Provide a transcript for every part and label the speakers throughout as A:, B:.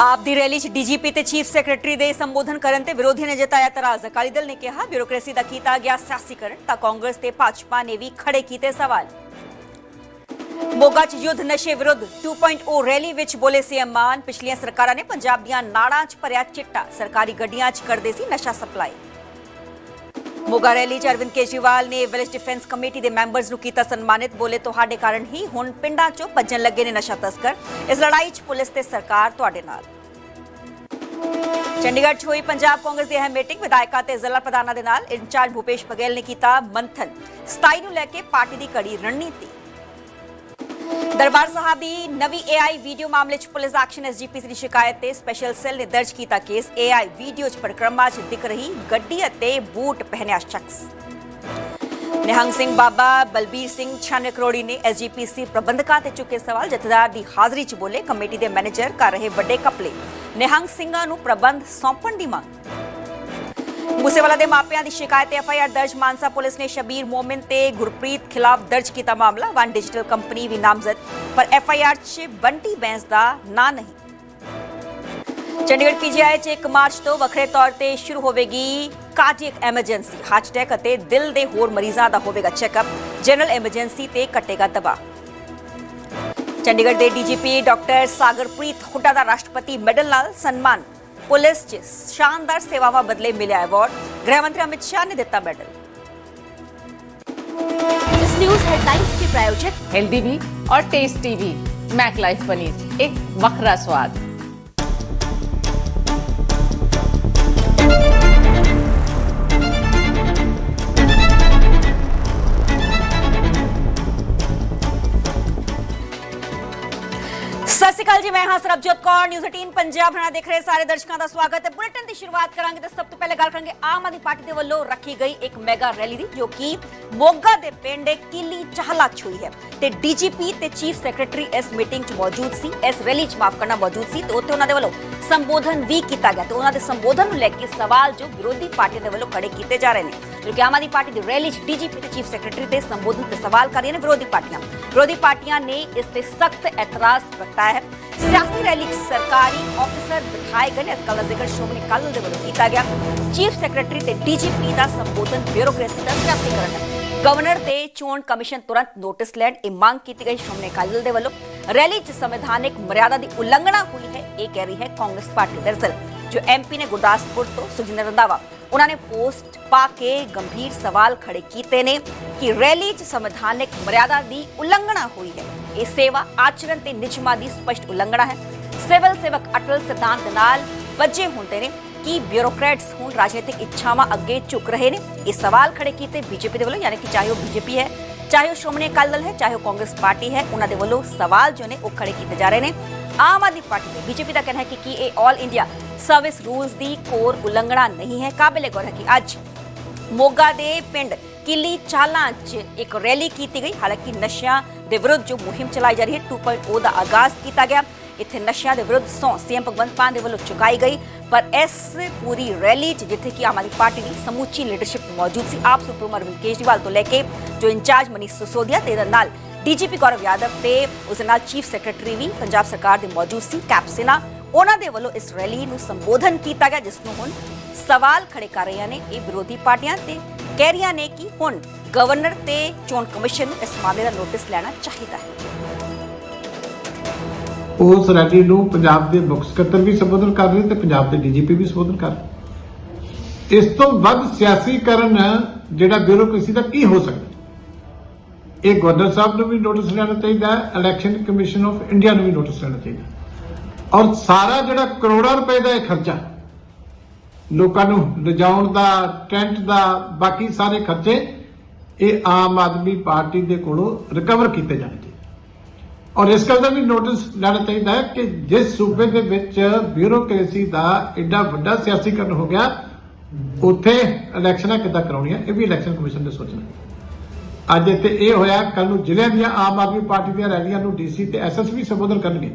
A: ਆਪ ਦੀ ਰੈਲੀ 'ਚ ਡੀਜੀਪੀ ਤੇ ਚੀਫ ਸੈਕਟਰੀ ਦੇ ਸੰਬੋਧਨ ਕਰਨ ਤੇ ਵਿਰੋਧੀਆਂ ਨੇ ਜਤਾਇਆ ਇਤਰਾਜ਼ ਅਕਾਲੀ ਦਲ ਨੇ ਕਿਹਾ, ਬਿਊਰੋਕ੍ਰੇਸੀ ਦਾ ਕੀਤਾ ਗਿਆ ਸਿਆਸੀਕਰਨ, ਤਾਂ ਕਾਂਗਰਸ ਤੇ ਭਾਜਪਾ ਨੇ ਵੀ ਖੜੇ ਕੀਤੇ ਸਵਾਲ। ਮੋਗਾ 'ਚ ਯੁੱਧ ਨਸ਼ੇ ਵਿਰੁੱਧ 2.0 ਰੈਲੀ ਵਿੱਚ ਬੋਲੇ ਸੀਐਮ ਮਾਨ। ਪਿਛਲੀਆਂ ਸਰਕਾਰਾਂ ਨੇ ਪੰਜਾਬ ਦੀਆਂ ਨਾੜਾਂ 'ਚ ਭਰਿਆ ਚਿੱਟਾ। ਸਰਕਾਰੀ ਗੱਡੀਆਂ 'ਚ ਕਰਦੇ ਸੀ ਨਸ਼ਾ ਸਪਲਾਈ। ਮੋਗਾ ਰੈਲੀ 'ਚ ਅਰਵਿੰਦ ਕੇਜਰੀਵਾਲ ਨੇ ਵਿਲੇਜ ਡਿਫੈਂਸ ਕਮੇਟੀ ਦੇ ਮੈਂਬਰਸ ਨੂੰ ਕੀਤਾ ਸਨਮਾਨਿਤ। ਬੋਲੇ, ਤੁਹਾਡੇ ਕਾਰਨ ਹੀ ਹੁਣ ਪਿੰਡਾਂ 'ਚੋਂ ਭੱਜਣ ਲੱਗੇ ਨੇ ਨਸ਼ਾ ਤਸਕਰ। ਇਸ ਲੜਾਈ 'ਚ ਪੁਲਿਸ ਤੇ ਸਰਕਾਰ ਤੁਹਾਡੇ ਨਾਲ। ਚੰਡੀਗੜ੍ਹ 'ਚ ਹੋਈ ਪੰਜਾਬ ਕਾਂਗਰਸ ਦੀ ਅਹਿਮ ਮੀਟਿੰਗ। ਵਿਧਾਇਕਾਂ ਤੇ ਜ਼ਿਲ੍ਹਾ ਪ੍ਰਧਾਨਾਂ ਦੇ ਨਾਲ ਇੰਚਾਰਜ ਭੂਪੇਸ਼ ਬਘੇਲ ਨੇ ਕੀਤਾ ਮੰਥਨ। 27 ਨੂੰ ਲੈ ਕੇ ਪਾਰਟੀ ਦੀ ਕੜੀ ਰਣਨੀਤੀ। ਦਰਬਾਰ ਸਾਹਿਬ ਦੀ ਨਵੀਂ AI ਵੀਡੀਓ ਮਾਮਲੇ 'ਚ ਪੁਲਿਸ ਐਕਸ਼ਨ ਐਸਜੀਪੀ ਦੀ ਸ਼ਿਕਾਇਤ ਤੇ ਸਪੈਸ਼ਲ ਸੈੱਲ ਨੇ ਦਰਜ ਕੀਤਾ ਕੇਸ AI ਵੀਡੀਓ 'ਚ ਪਰਿਕਰਮਾ 'ਚ ਦਿਖ ਰਹੀ ਗੱਡੀ ਅਤੇ ਬੂਟ ਪਹਿਨਿਆ ਸ਼ਖਸ। ਨਿਹੰਗ ਸਿੰਘ ਬਾਬਾ, ਬਲਬੀਰ ਸਿੰਘ ਛਾਨੇ ਕਰੋੜੀ ਨੇ ਐਸਜੀਪੀਸੀ ਪ੍ਰਬੰਧਕਾਂ ਤੇ ਚੁੱਕੇ ਸਵਾਲ, ਜਥੇਦਾਰ ਦੀ ਹਾਜ਼ਰੀ 'ਚ ਬੋਲੇ, ਕਮੇਟੀ ਦੇ ਮੈਨੇਜਰ ਕਰ ਰਹੇ ਵੱਡੇ ਕਪਲੇ ਨਿਹੰਗ ਸਿੰਘਾਂ ਨੂੰ ਪ੍ਰਬੰਧ ਸੌਂਪਣ ਦੀ ਮੰਗ। ਮੂਸੇਵਾਲਾ ਦੇ ਮਾਪਿਆਂ ਦੀ ਸ਼ਿਕਾਇਤ ਤੇ ਐਫਆਈਆਰ ਦਰਜ। ਮਾਨਸਾ ਪੁਲਿਸ ਨੇ ਸ਼ਬੀਰ ਮੋਮਿਨ ਤੇ ਗੁਰਪ੍ਰੀਤ ਖਿਲਾਫ ਦਰਜ ਕੀਤਾ ਮਾਮਲਾ। ਵਨ ਡਿਜੀਟਲ ਕੰਪਨੀ ਵੀ ਨਾਮਜ਼ਦ, ਪਰ ਐਫਆਈਆਰ 'ਚ ਬੰਟੀ ਬੈਂਸ ਦਾ ਨਾਂ ਨਹੀਂ। ਚੰਡੀਗੜ੍ਹ ਪੀਜੀਆਈ 'ਚ 1 ਮਾਰਚ ਤੋਂ ਵੱਖਰੇ ਤੌਰ ਤੇ ਸ਼ੁਰੂ ਹੋਵੇਗੀ ਕਾਰਡੀਅਕ ਐਮਰਜੈਂਸੀ, ਹਾਰਟ ਅਟੈਕ ਅਤੇ ਦਿਲ ਦੇ ਹੋਰ ਮਰੀਜ਼ਾਂ ਦਾ ਹੋਵੇਗਾ ਚੈੱਕਅਪ। ਜਨਰਲ ਐਮਰਜੈਂਸੀ ਤੇ ਕੱਟੇਗਾ ਦਬਾਅ। ਚੰਡੀਗੜ੍ਹ ਦੇ ਡੀਜੀਪੀ ਡਾਕਟਰ ਸਾਗਰਪ੍ਰੀਤ ਹੁੱਡਾ ਦਾ ਰਾਸ਼ਟਰਪਤੀ ਮੈਡਲ ਨਾਲ ਸਨਮਾਨ। पुलिस की शानदार सेवावा बदले मिले अवार्ड गृह मंत्री अमित शाह ने दिता
B: मेडल न्यूज़ हेडलाइंस के प्रायोजक
C: हेल्दी भी और टेस्टी भी मैक लाइफ पनीर एक वखरा स्वाद.
A: ਜੀ, ਮੈਂ ਹਾਂ ਸਰਬਜੋਤ ਕੌਰ ਨਿਊਜ਼ 18 ਪੰਜਾਬ ਹਣਾ ਦੇਖ ਰਹੇ ਸਾਰੇ ਦਰਸ਼ਕਾਂ ਦਾ ਸਵਾਗਤ ਹੈ। ਬੁਲੇਟਿਨ ਦੀ ਸ਼ੁਰੂਆਤ ਕਰਾਂਗੇ ਤੇ ਸਭ ਤੋਂ ਪਹਿਲੇ ਗੱਲ ਕਰਾਂਗੇ ਆਮ ਆਦਮੀ ਪਾਰਟੀ ਦੇ ਵੱਲੋਂ ਰੱਖੀ ਗਈ ਇੱਕ ਮੈਗਾ ਰੈਲੀ ਦੀ, ਜੋ ਕਿ ਮੋਗਾ ਦੇ ਪਿੰਡ ਕਿਲੀ ਚਾਹਲਾ 'ਚ ਹੈ। ਤੇ ਡੀਜੀਪੀ ਤੇ ਚੀਫ ਸੈਕਟਰੀ ਇਸ ਮੀਟਿੰਗ 'ਚ ਮੌਜੂਦ ਸੀ, ਇਸ ਰੈਲੀ 'ਚ ਮਾਫ ਕਰਨਾ ਮੌਜੂਦ ਸੀ ਤੇ ਉੱਥੇ ਉਹਨਾਂ ਦੇ ਵੱਲੋਂ ਸੰਬੋਧਨ ਵੀ ਕੀਤਾ ਗਿਆ ਤੇ ਉਹਨਾਂ ਦੇ ਸੰਬੋਧਨ ਨੂੰ ਲੈ ਕੇ ਸਵਾਲ ਜੋ ਵਿਰੋਧੀ ਪਾਰਟੀ ਦੇ ਵੱਲੋਂ ਖੜੇ ਕੀਤੇ ਜਾ ਰਹੇ ਨੇ। ਜੋ ਕਿ ਆਮ ਆਦਮੀ ਪਾਰਟੀ ਦੀ ਰੈਲੀ 'ਚ ਡੀਜੀਪੀ ਤੇ ਚੀਫ ਸੈਕਟਰੀ ਦੇ ਸੰਬੋਧਨ ਤੇ ਸਵਾਲ ਕਰ ਰਹੀਆਂ ਨੇ ਵਿਰੋਧੀ ਪਾਰਟੀਆਂ। ਵਿਰੋਧੀ ਪਾਰਟੀਆਂ ਨੇ ਇਸ ਤੇ ਸਖਤ ਇਤਰਾਜ਼ ਪ੍ਰਗਟਾਇਆ ਹੈ। ਸਿਆਸੀ ਰੈਲੀ 'ਚ ਸਰਕਾਰੀ ਅਫਸਰ ਬਿਠਾਏ ਗਏ ਨੇ। ਇਸ ਗੱਲ ਦਾ ਜ਼ਿਕਰ ਸ਼੍ਰੋਮਣੀ ਅਕਾਲੀ ਦੇ ਵੱਲੋਂ ਕੀਤਾ ਗਿਆ। ਚੀਫ ਸੈਕਟਰੀ ਤੇ ਡੀਜੀਪੀ ਦਾ ਸੰਬੋਧਨ ਬਿਊਰੋਕ੍ਰੇਸੀ ਦਾ ਸਿਆਸੀਕਰਨ ਹੈ ਗਵਰਨਰ ਤੇ ਚੋਣ ਕਮਿਸ਼ਨ ਤੁਰੰਤ ਨੋਟਿਸ ਲੈਣ, ਇਹ ਮੰਗ ਕੀਤੀ ਗਈ। ਸ਼੍ਰੋਮਣੀ ਅਕਾਲੀ ਦੇ ਵੱਲੋਂ ਰੈਲੀ 'ਚ ਸੰਵਿਧਾਨਿਕ ਮਰਿਆਦਾ ਦੀ ਉਲੰਘਣਾ ਹੋਈ ਹੈ, ਇਹ ਕਹਿ ਰਹੀ ਹੈ ਕਾਂਗਰਸ ਪਾਰਟੀ ਦਰਅਸਲ ਜੋ ਐਮਪੀ ਨੇ ਗੁਰਦਾਸਪੁਰ ਤੋਂ ਸੁਖਜਿੰਦਰ ਰੰਧਾਵਾ। ਉਹਨਾਂ ਨੇ ਪੋਸਟ ਪਾ ਕੇ ਗੰਭੀਰ ਸਵਾਲ ਖੜੇ ਕੀਤੇ ਨੇ ਕਿ ਰੈਲੀ 'ਚ ਸੰਵਿਧਾਨਕ ਮਰਿਆਦਾ ਦੀ ਉਲੰਘਣਾ ਹੋਈ ਹੈ। ਇਹ ਸੇਵਾ ਆਚਰਣ ਤੇ ਨਿਯਮਾਂ ਦੀ ਸਪਸ਼ਟ ਉਲੰਘਣਾ ਹੈ। ਸਿਵਲ ਸੇਵਕ ਅਟਲ ਸਿਧਾਂਤ ਨਾਲ ਵੱਜੇ ਹੁੰਦੇ ਨੇ, ਕਿ ਬਿਊਰੋਕਰੇਟਸ ਹੁਣ ਰਾਜਨੀਤਿਕ ਇੱਛਾਵਾਂ ਅੱਗੇ ਝੁਕ ਰਹੇ ਨੇ? ਇਹ ਸਵਾਲ ਖੜੇ ਕੀਤੇ ਬੀਜੇਪੀ ਦੇ ਵੱਲੋਂ, ਯਾਨੀ ਕਿ ਚਾਹੇ ਉਹ ਬੀਜੇਪੀ ਹੈ, ਚਾਹੇ ਉਹ ਸ਼੍ਰੋਮਣੀ ਅਕਾਲੀ ਦਲ ਹੈ, ਚਾਹੇ ਉਹ ਕਾਂਗਰਸ ਪਾਰਟੀ ਹੈ, ਉਹਨਾਂ ਦੇ ਵੱਲੋਂ ਸਵਾਲ ਜੋ ਨੇ ਉਹ ਖੜੇ ਕੀਤੇ ਜਾ ਰਹੇ ਨੇ। ਆਮ ਆਦਮੀ ਪਾਰਟੀ ਦੇ ਬੀਜੇਪੀ ਦਾ ਕਹਿਣਾ ਹੈ ਕਿ ਕੀ ਇਹ ਆਲ ਇੰਡੀਆ ਸਰਵਿਸ ਰੂਲਸ ਦੀ ਕੋਰ ਉਲੰਘਣਾ ਨਹੀਂ ਹੈ। ਕਾਬਿਲੇ ਗੌਰ ਹੈ ਕਿ ਅੱਜ ਮੋਗਾ ਦੇ ਪਿੰਡ ਕਿਲੀ ਚਾਲਾਂ 'ਚ ਇੱਕ ਰੈਲੀ ਕੀਤੀ ਗਈ। ਹਾਲਾਂਕਿ ਨਸ਼ਿਆਂ ਦੇ ਵਿਰੁੱਧ ਜੋ ਮੁਹਿੰਮ ਚਲਾਈ ਜਾ ਰਹੀ ਹੈ 2.0 ਦਾ ਆਗਾਜ਼ ਕੀਤਾ ਗਿਆ। ਇੱਥੇ ਨਸ਼ਿਆਂ ਦੇ ਵਿਰੁੱਧ ਸੌ ਸੀਐਮ ਭਗਵੰਤ ਮਾਨ ਦੇ ਵੱਲੋਂ ਚੁਕਾਈ ਗਈ। ਪਰ ਇਸ ਪੂਰੀ ਰੈਲੀ 'ਚ ਜਿੱਥੇ ਕਿ ਆਮ ਆਦਮੀ ਪਾਰਟੀ ਦੀ ਸਮੁੱਚੀ ਲੀਡਰਸ਼ਿਪ ਮੌਜੂਦ ਸੀ, ਆਪ ਸੁਪਰੀਮੋ ਅਰਵਿੰਦ ਕੇਜਰੀਵਾਲ ਤੋਂ ਲੈ ਕੇ ਜੋ ਇੰਚਾਰਜ ਮਨੀਸ਼ ਸਿਸੋਦੀਆ ਤੇ ਨਾਲ ਡੀਜੀਪੀ ਗੌਰਵ ਯਾਦਵ ਤੇ ਉਸ ਨਾਲ ਚੀਫ ਸੈਕਟਰੀ ਵੀ ਪੰਜਾਬ ਸਰਕਾਰ ਦੇ ਮੌਜੂਦ ਸੀ ਕੈਪਸੇਨਾ ਉਹਨਾਂ ਦੇ ਵੱਲੋਂ ਇਸ ਰੈਲੀ ਨੂੰ ਸੰਬੋਧਨ ਕੀਤਾ ਗਿਆ, ਜਿਸ ਨੂੰ ਹੁਣ ਸਵਾਲ ਖੜੇ ਕਰ ਰਹੀਆਂ ਨੇ ਇਹ ਵਿਰੋਧੀ ਪਾਰਟੀਆਂ ਤੇ ਕਹਿ ਰਹੀਆਂ ਨੇ ਕਿ ਹੁਣ ਗਵਰਨਰ ਤੇ ਚੋਣ ਕਮਿਸ਼ਨ ਨੂੰ ਇਸ ਮਾਮਲੇ ਦਾ ਨੋਟਿਸ ਲੈਣਾ ਚਾਹੀਦਾ ਹੈ।
D: ਉਸ ਰੈਲੀ ਨੂੰ ਪੰਜਾਬ ਦੇ ਮੁੱਖ ਸਕੱਤਰ ਵੀ ਸੰਬੋਧਨ ਕਰ ਰਹੇ ਤੇ ਪੰਜਾਬ ਦੇ ਡੀਜੀਪੀ ਵੀ ਸੰਬੋਧਨ ਕਰ ਇਸ ਤੋਂ ਵੱਧ ਸਿਆਸੀਕਰਨ ਜਿਹੜਾ ਬਿਊਰੋਕ੍ਰੇਸੀ ਦਾ ਕੀ ਹੋ ਸਕਦਾ ਇਹ ਗਵਰਨਰ ਸਾਹਿਬ ਨੂੰ ਵੀ ਨੋਟਿਸ ਲੈਣਾ ਚਾਹੀਦਾ ਹੈ ਇਲੈਕਸ਼ਨ ਕਮਿਸ਼ਨ ਆਫ ਇੰਡੀਆ ਨੂੰ ਵੀ ਨੋਟਿਸ ਲੈਣਾ ਚਾਹੀਦਾ ਔਰ ਸਾਰਾ ਜਿਹੜਾ ਕਰੋੜਾਂ ਰੁਪਏ ਦਾ ਇਹ ਖਰਚਾ ਲੋਕਾਂ ਨੂੰ ਲਿਜਾਉਣ ਦਾ, ਟੈਂਟ ਦਾ, ਬਾਕੀ ਸਾਰੇ ਖਰਚੇ ਇਹ ਆਮ ਆਦਮੀ ਪਾਰਟੀ ਦੇ ਕੋਲੋਂ ਰਿਕਵਰ ਕੀਤੇ ਜਾਣੇ ਚਾਹੀਦੇ ਔਰ ਇਸ ਗੱਲ ਦਾ ਵੀ ਨੋਟਿਸ ਲੈਣਾ ਚਾਹੀਦਾ ਹੈ ਕਿ ਜਿਸ ਸੂਬੇ ਦੇ ਵਿੱਚ ਬਿਊਰੋਕ੍ਰੇਸੀ ਦਾ ਐਡਾ ਵੱਡਾ ਸਿਆਸੀਕਰਨ ਹੋ ਗਿਆ, ਉੱਥੇ ਇਲੈਕਸ਼ਨਾਂ ਕਿੱਦਾਂ ਕਰਾਉਣੀਆਂ, ਇਹ ਵੀ ਇਲੈਕਸ਼ਨ ਕਮਿਸ਼ਨ ਨੇ ਸੋਚਣਾ। ਅੱਜ ਇੱਥੇ ਇਹ ਹੋਇਆ ਕੱਲ ਨੂੰ ਜ਼ਿਲ੍ਹਿਆਂ ਦੀਆਂ ਆਮ ਆਦਮੀ ਪਾਰਟੀ ਦੀਆਂ ਰੈਲੀਆਂ ਨੂੰ ਡੀਸੀ ਤੇ ਐਸਐਸਪੀ ਸੰਬੋਧਨ ਕਰਨਗੇ।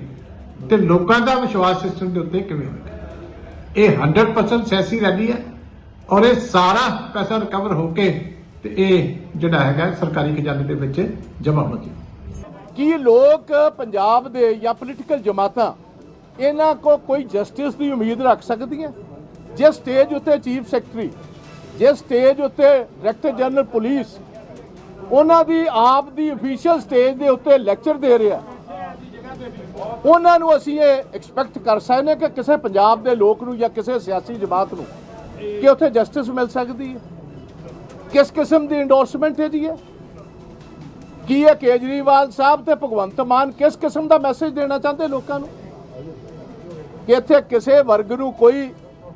D: ਤੇ ਲੋਕਾਂ ਦਾ ਵਿਸ਼ਵਾਸ ਸਿਸਟਮ ਦੇ ਉੱਤੇ ਕਿਵੇਂ ਹੋਵੇਗਾ ਇਹ 100% ਸਿਆਸੀ ਰੈਲੀ ਹੈ ਔਰ ਇਹ ਸਾਰਾ ਪੈਸਾ ਰਿਕਵਰ ਹੋ ਕੇ ਤੇ ਇਹ ਜਿਹੜਾ ਹੈਗਾ ਸਰਕਾਰੀ ਖਜ਼ਾਨੇ ਦੇ ਵਿੱਚ ਜਮ੍ਹਾਂ ਹੋ ਜਾਵੇ
E: ਕੀ ਲੋਕ ਪੰਜਾਬ ਦੇ ਜਾਂ ਪੋਲੀਟੀਕਲ ਜਮਾਤਾਂ ਇਹਨਾਂ ਕੋ ਕੋਈ ਜਸਟਿਸ ਦੀ ਉਮੀਦ ਰੱਖ ਸਕਦੀਆਂ? ਜੇ ਸਟੇਜ ਉੱਤੇ ਚੀਫ ਸੈਕਟਰੀ ਜੇ ਸਟੇਜ ਉੱਤੇ ਡਾਇਰੈਕਟਰ ਜਨਰਲ ਪੁਲਿਸ ਉਹਨਾਂ ਦੀ ਆਪ ਦੀ ਅਫੀਸ਼ੀਅਲ ਸਟੇਜ ਦੇ ਉੱਤੇ ਲੈਕਚਰ ਦੇ ਰਿਹਾ ਉਹਨਾਂ ਨੂੰ ਅਸੀਂ ਇਹ ਐਕਸਪੈਕਟ ਕਰ ਸਕਦੇ ਹਾਂ ਕਿ ਕਿਸੇ ਪੰਜਾਬ ਦੇ ਲੋਕ ਨੂੰ ਜਾਂ ਕਿਸੇ ਸਿਆਸੀ ਜਮਾਤ ਨੂੰ ਕਿ ਉੱਥੇ ਜਸਟਿਸ ਮਿਲ ਸਕਦੀ ਹੈ। ਕਿਸ ਕਿਸਮ ਦੀ ਇੰਡੋਰਸਮੈਂਟ ਹੈ? ਜੀ ਇਹ ਕੀ ਇਹ ਕੇਜਰੀਵਾਲ ਸਾਹਿਬ ਤੇ ਭਗਵੰਤ ਮਾਨ ਕਿਸ ਕਿਸਮ ਦਾ ਮੈਸੇਜ ਦੇਣਾ ਚਾਹੁੰਦੇ ਲੋਕਾਂ ਨੂੰ? ਕਿ ਇੱਥੇ ਕਿਸੇ ਵਰਗ ਨੂੰ ਕੋਈ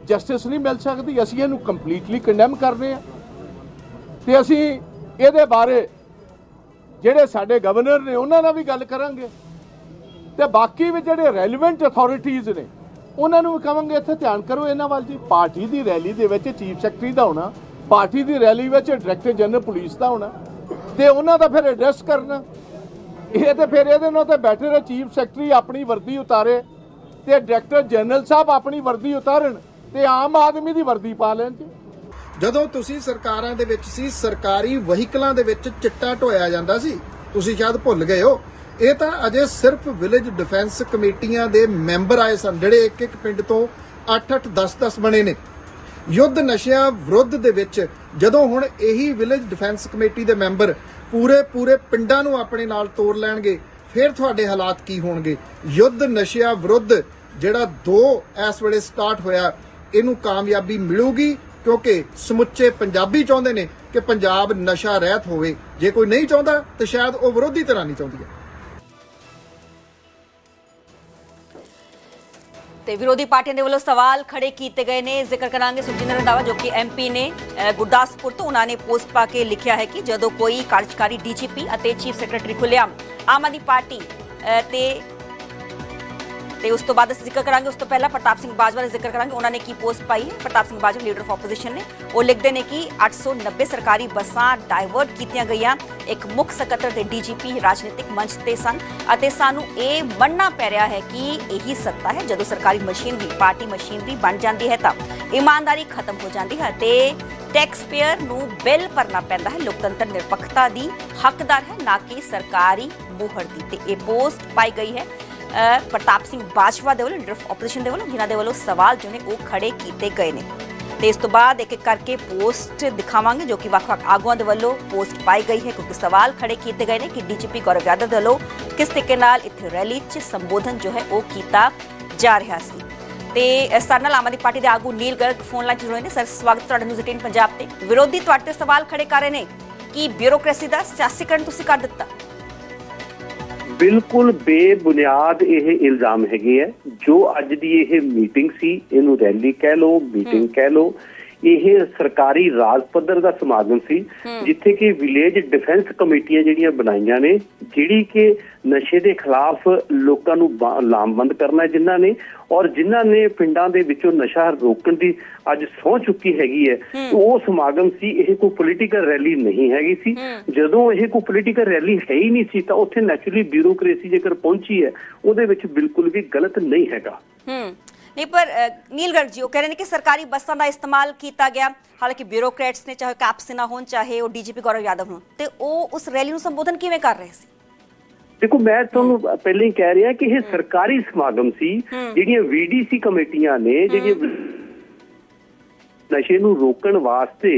E: ਜਸਟਿਸ ਨਹੀਂ ਮਿਲ ਸਕਦੀ, ਅਸੀਂ ਇਹਨੂੰ ਕੰਪਲੀਟਲੀ ਕੰਡੈਮ ਕਰ ਰਹੇ ਹਾਂ। ਤੇ ਅਸੀਂ ਇਹਦੇ ਬਾਰੇ ਜਿਹੜੇ ਸਾਡੇ ਗਵਰਨਰ ਨੇ ਉਹਨਾਂ ਨਾਲ ਵੀ ਗੱਲ ਕਰਾਂਗੇ। ਤੇ ਬਾਕੀ ਵੀ ਜਿਹੜੇ ਰੈਲੇਵੈਂਟ ਅਥਾਰਟੀਆਂ ਨੇ, ਉਹਨਾਂ ਨੂੰ ਕਹਾਂਗੇ ਇੱਥੇ ਧਿਆਨ ਕਰੋ ਇਹਨਾਂ ਵੱਲ ਜੀ। ਪਾਰਟੀ ਦੀ ਰੈਲੀ ਦੇ ਵਿੱਚ ਚੀਫ ਸੈਕਟਰੀ ਦਾ ਹੋਣਾ, ਪਾਰਟੀ ਦੀ ਰੈਲੀ ਵਿੱਚ ਡਾਇਰੈਕਟਰ ਜਨਰਲ ਪੁਲਿਸ ਦਾ ਹੋਣਾ, ਤੇ ਉਹਨਾਂ ਦਾ ਫਿਰ ਐਡਰੈਸ ਕਰਨਾ। ਇਹ ਤੇ ਫਿਰ ਇਹਦੇ ਨਾਲ ਤੇ ਬੈਟਰ ਹੈ ਚੀਫ ਸੈਕਟਰੀ ਆਪਣੀ ਵਰਦੀ ਉਤਾਰੇ, ਤੇ ਡਾਇਰੈਕਟਰ ਜਨਰਲ ਸਾਹਿਬ ਆਪਣੀ ਵਰਦੀ ਉਤਾਰਨ, ਤੇ ਆਮ ਆਦਮੀ ਦੀ ਵਰਦੀ ਪਾ ਲੈਣ ਜੀ।
F: ਜਦੋਂ ਤੁਸੀਂ ਸਰਕਾਰਾਂ ਦੇ ਵਿੱਚ ਸੀ, ਸਰਕਾਰੀ ਵਹੀਕਲਾਂ ਦੇ ਵਿੱਚ ਚਿੱਟਾ ਢੋਇਆ ਜਾਂਦਾ ਸੀ, ਤੁਸੀਂ ਸ਼ਾਇਦ ਭੁੱਲ ਗਏ ਹੋ। ਇਹ ਤਾਂ ਅਜੇ ਸਿਰਫ ਵਿਲੇਜ ਡਿਫੈਂਸ ਕਮੇਟੀਆਂ ਦੇ ਮੈਂਬਰ ਆਏ ਸਨ, ਜਿਹੜੇ ਇੱਕ ਇੱਕ ਪਿੰਡ ਤੋਂ 8-8 10-10 ਬਣੇ ਨੇ। ਯੁੱਧ ਨਸ਼ਿਆਂ ਵਿਰੁੱਧ ਦੇ ਵਿੱਚ ਜਦੋਂ ਹੁਣ ਇਹੀ ਵਿਲੇਜ ਡਿਫੈਂਸ ਕਮੇਟੀ ਦੇ ਮੈਂਬਰ ਪੂਰੇ ਪੂਰੇ ਪਿੰਡਾਂ ਨੂੰ ਆਪਣੇ ਨਾਲ ਤੋੜ ਲੈਣਗੇ, ਫਿਰ ਤੁਹਾਡੇ ਹਾਲਾਤ ਕੀ ਹੋਣਗੇ? ਯੁੱਧ ਨਸ਼ਿਆਂ ਵਿਰੁੱਧ ਜਿਹੜਾ ਦੋ ਇਸ ਵੇਲੇ ਸਟਾਰਟ ਹੋਇਆ, ਇਹਨੂੰ ਕਾਮਯਾਬੀ ਮਿਲੂਗੀ ਕਿਉਂਕਿ ਸਮੁੱਚੇ ਪੰਜਾਬੀ ਚਾਹੁੰਦੇ ਨੇ ਕਿ ਪੰਜਾਬ ਨਸ਼ਾ ਰਹਿਤ ਹੋਵੇ। ਜੇ ਕੋਈ ਨਹੀਂ ਚਾਹੁੰਦਾ, ਤਾਂ ਸ਼ਾਇਦ ਉਹ ਵਿਰੋਧੀ ਤਰ੍ਹਾਂ ਨਹੀਂ ਚਾਹੁੰਦੀ ਹੈ
A: ਤੇ ਵਿਰੋਧੀ ਪਾਰਟੀਆਂ ਦੇ ਵੱਲੋਂ ਸਵਾਲ ਖੜੇ ਕੀਤੇ ਗਏ ਨੇ। ਜ਼ਿਕਰ ਕਰਾਂਗੇ ਸੁਖਜਿੰਦਰ ਰੰਧਾਵਾ, ਜੋ ਕਿ ਐਮਪੀ ਨੇ ਗੁਰਦਾਸਪੁਰ ਤੋਂ ਉਹਨਾਂ ਨੇ ਪੋਸਟ ਪਾ ਕੇ ਲਿਖਿਆ ਹੈ ਕਿ ਜਦੋਂ ਕੋਈ ਕਾਰਜਕਾਰੀ ਡੀਜੀਪੀ ਅਤੇ ਚੀਫ ਸੈਕਟਰੀ ਖੁੱਲਿਆ ਆਮ ਆਦਮੀ ਪਾਰਟੀ ਤੇ ਤੇ ਉਸ ਤੋਂ ਬਾਅਦ ਅਸੀਂ ਜ਼ਿਕਰ ਕਰਾਂਗੇ, ਉਸ ਤੋਂ ਪਹਿਲਾਂ ਪ੍ਰਤਾਪ ਸਿੰਘ ਬਾਜਵਾ ਦਾ ਜ਼ਿਕਰ ਕਰਾਂਗੇ। ਉਹਨਾਂ ਨੇ ਕੀ ਪੋਸਟ ਪਾਈ ਹੈ? Partap Singh Bajwa leader of opposition ਨੇ। ਉਹ ਲਿਖਦੇ ਨੇ ਕਿ 890 ਸਰਕਾਰੀ ਬੱਸਾਂ ਡਾਇਵਰਟ ਕੀਤੀਆਂ ਗਈਆਂ। ਇੱਕ ਮੁੱਖ ਸਕੱਤਰ ਤੇ ਡੀਜੀਪੀ ਰਾਜਨੀਤਿਕ ਮੰਚ ਤੇ ਸਨ ਅਤੇ ਸਾਨੂੰ ਇਹ ਮੰਨਣਾ ਪੈ ਰਿਹਾ ਹੈ ਕਿ ਇਹੀ ਸੱਤਾ ਹੈ। ਜਦੋਂ ਸਰਕਾਰੀ ਮਸ਼ੀਨ ਵੀ ਪਾਰਟੀ ਮਸ਼ੀਨ ਵੀ ਬਣ ਜਾਂਦੀ ਹੈ ਤਾਂ ਇਮਾਨਦਾਰੀ ਖਤਮ ਹੋ ਜਾਂਦੀ ਹੈ ਤੇ ਟੈਕਸ ਪੇਅਰ ਨੂੰ ਬਿੱਲ ਭਰਨਾ ਪੈਂਦਾ ਹੈ। ਲੋਕਤੰਤਰ ਨਿਰਪੱਖਤਾ ਦੀ ਹੱਕਦਾਰ ਹੈ, ਨਾ ਕਿ ਸਰਕਾਰੀ ਮੋਹਰ ਦੀ ਤੇ। ਇਹ ਪੋਸਟ ਪਾਈ ਗਈ ਹੈ। ਪ੍ਰਤਾਪ ਸਿੰਘ ਬਾਜਵਾ ਦੇ ਵੱਲੋਂ ਲੀਡਰ ਆਫ ਆਪੋਜੀਸ਼ਨ ਦੇ ਵੱਲੋਂ, ਜਿਨ੍ਹਾਂ ਦੇ ਵੱਲੋਂ ਸਵਾਲ ਜੋ ਨੇ ਉਹ ਖੜੇ ਕੀਤੇ ਗਏ ਨੇ। ਤੇ ਇਸ ਤੋਂ ਬਾਅਦ ਇੱਕ ਇੱਕ ਕਰਕੇ ਪੋਸਟ ਦਿਖਾਵਾਂਗੇ, ਜੋ ਕਿ ਵੱਖ-ਵੱਖ ਆਗੂਆਂ ਦੇ ਵੱਲੋਂ ਪੋਸਟ ਪਾਈ ਗਈ ਹੈ। ਕਿਉਂਕਿ ਸਵਾਲ ਖੜੇ ਕੀਤੇ ਗਏ ਨੇ ਕਿ ਡੀਜੀਪੀ ਗੌਰਵ ਯਾਦਵ ਵੱਲੋਂ ਕਿਸ ਤਰੀਕੇ ਨਾਲ ਇੱਥੇ ਰੈਲੀ 'ਚ ਸੰਬੋਧਨ ਜੋ ਹੈ ਉਹ ਕੀਤਾ ਜਾ ਰਿਹਾ ਸੀ। ਤੇ ਇਸ ਨਾਲ ਆਮ ਆਦਮੀ ਪਾਰਟੀ ਦੇ ਆਗੂ ਨੀਲ ਗਰਗ ਫੋਨ ਲਾਈਨ 'ਚ ਜੁੜੇ ਨੇ। ਸਰ, ਸਵਾਗਤ ਤੁਹਾਡਾ ਨਿਊਜ਼ 18 ਪੰਜਾਬ ਤੇ। ਵਿਰੋਧੀ ਤੁਹਾਡੇ ਤੇ ਸਵਾਲ ਖੜੇ ਕਰ ਰਹੇ ਨੇ ਕਿ ਬਿਊਰੋਕ੍ਰੇਸੀ ਦਾ ਸਿਆਸੀਕਰਨ ਤੁਸੀਂ ਕਰ ਦਿੱਤਾ?
G: ਬਿਲਕੁਲ ਬੇਬੁਨਿਆਦ ਇਹ ਇਲਜ਼ਾਮ ਹੈਗੇ ਹੈ ਜੋ ਅੱਜ ਦੀ ਇਹ ਮੀਟਿੰਗ ਸੀ ਇਹਨੂੰ ਰੈਲੀ ਕਹਿ ਲਓ ਮੀਟਿੰਗ ਕਹਿ ਲਓ। ਇਹ ਸਰਕਾਰੀ ਰਾਜ ਪੱਧਰ ਦਾ ਸਮਾਗਮ ਸੀ ਜਿੱਥੇ ਕਿ ਵਿਲੇਜ ਡਿਫੈਂਸ ਕਮੇਟੀਆਂ ਜਿਹੜੀਆਂ ਬਣਾਈਆਂ ਨੇ ਜਿਹੜੀ ਕਿ ਨਸ਼ੇ ਦੇ ਖਿਲਾਫ ਲੋਕਾਂ ਨੂੰ ਲਾਮਬੰਦ ਕਰਨਾ ਜਿਨ੍ਹਾਂ ਨੇ ਔਰ ਜਿਨ੍ਹਾਂ ਨੇ ਪਿੰਡਾਂ ਦੇ ਵਿੱਚੋਂ ਨਸ਼ਾ ਰੋਕਣ ਦੀ ਅੱਜ ਸਹੁੰ ਚੁੱਕੀ ਹੈਗੀ ਹੈ ਉਹ ਸਮਾਗਮ ਸੀ ਇਹ ਕੋਈ ਪੋਲੀਟੀਕਲ ਰੈਲੀ ਨਹੀਂ ਹੈਗੀ ਸੀ। ਜਦੋਂ ਇਹ ਕੋਈ ਪੋਲੀਟੀਕਲ ਰੈਲੀ ਹੈ ਹੀ ਨਹੀਂ ਸੀ ਤਾਂ ਉੱਥੇ ਨੈਚੁਰਲੀ ਬਿਊਰੋਕ੍ਰੇਸੀ ਜੇਕਰ ਪਹੁੰਚੀ ਹੈ ਉਹਦੇ ਵਿੱਚ ਬਿਲਕੁਲ ਵੀ ਗਲਤ ਨਹੀਂ ਹੈਗਾ।
A: ਹੂੰ। ਨਹੀਂ ਪਰ ਅ, ਨੀਲ ਗਰਗ ਜੀ ਉਹ ਕਹਿ ਰਹੇ ਨੇ ਕਿ ਸਰਕਾਰੀ ਬੱਸਾਂ ਦਾ ਇਸਤੇਮਾਲ ਕੀਤਾ ਗਿਆ। ਹਾਲਾਂਕਿ ਬਿਊਰੋਕਰੇਟਸ ਨੇ ਚਾਹੇ ਕੈਪਸਿਨਾ ਹੋਣ ਚਾਹੇ ਉਹ ਡੀਜੀਪੀ ਗੌਰਵ ਯਾਦਵ ਹੋਣ। ਤੇ ਉਹ ਉਸ ਰੈਲੀ ਨੂੰ ਸੰਬੋਧਨ ਕਿਵੇਂ ਕਰ ਰਹੇ ਸੀ?
G: ਦੇਖੋ ਮੈਂ ਤੁਹਾਨੂੰ ਪਹਿਲਾਂ ਹੀ ਕਹਿ ਰਿਹਾ ਕਿ ਇਹ ਸਰਕਾਰੀ ਸਮਾਗਮ ਸੀ ਜਿਹੜੀਆਂ ਵੀਡੀਸੀ ਕਮੇਟੀਆਂ ਨੇ ਜਿਹੜੀਆਂ ਨਸ਼ੇ ਨੂੰ ਰੋਕਣ ਵਾਸਤੇ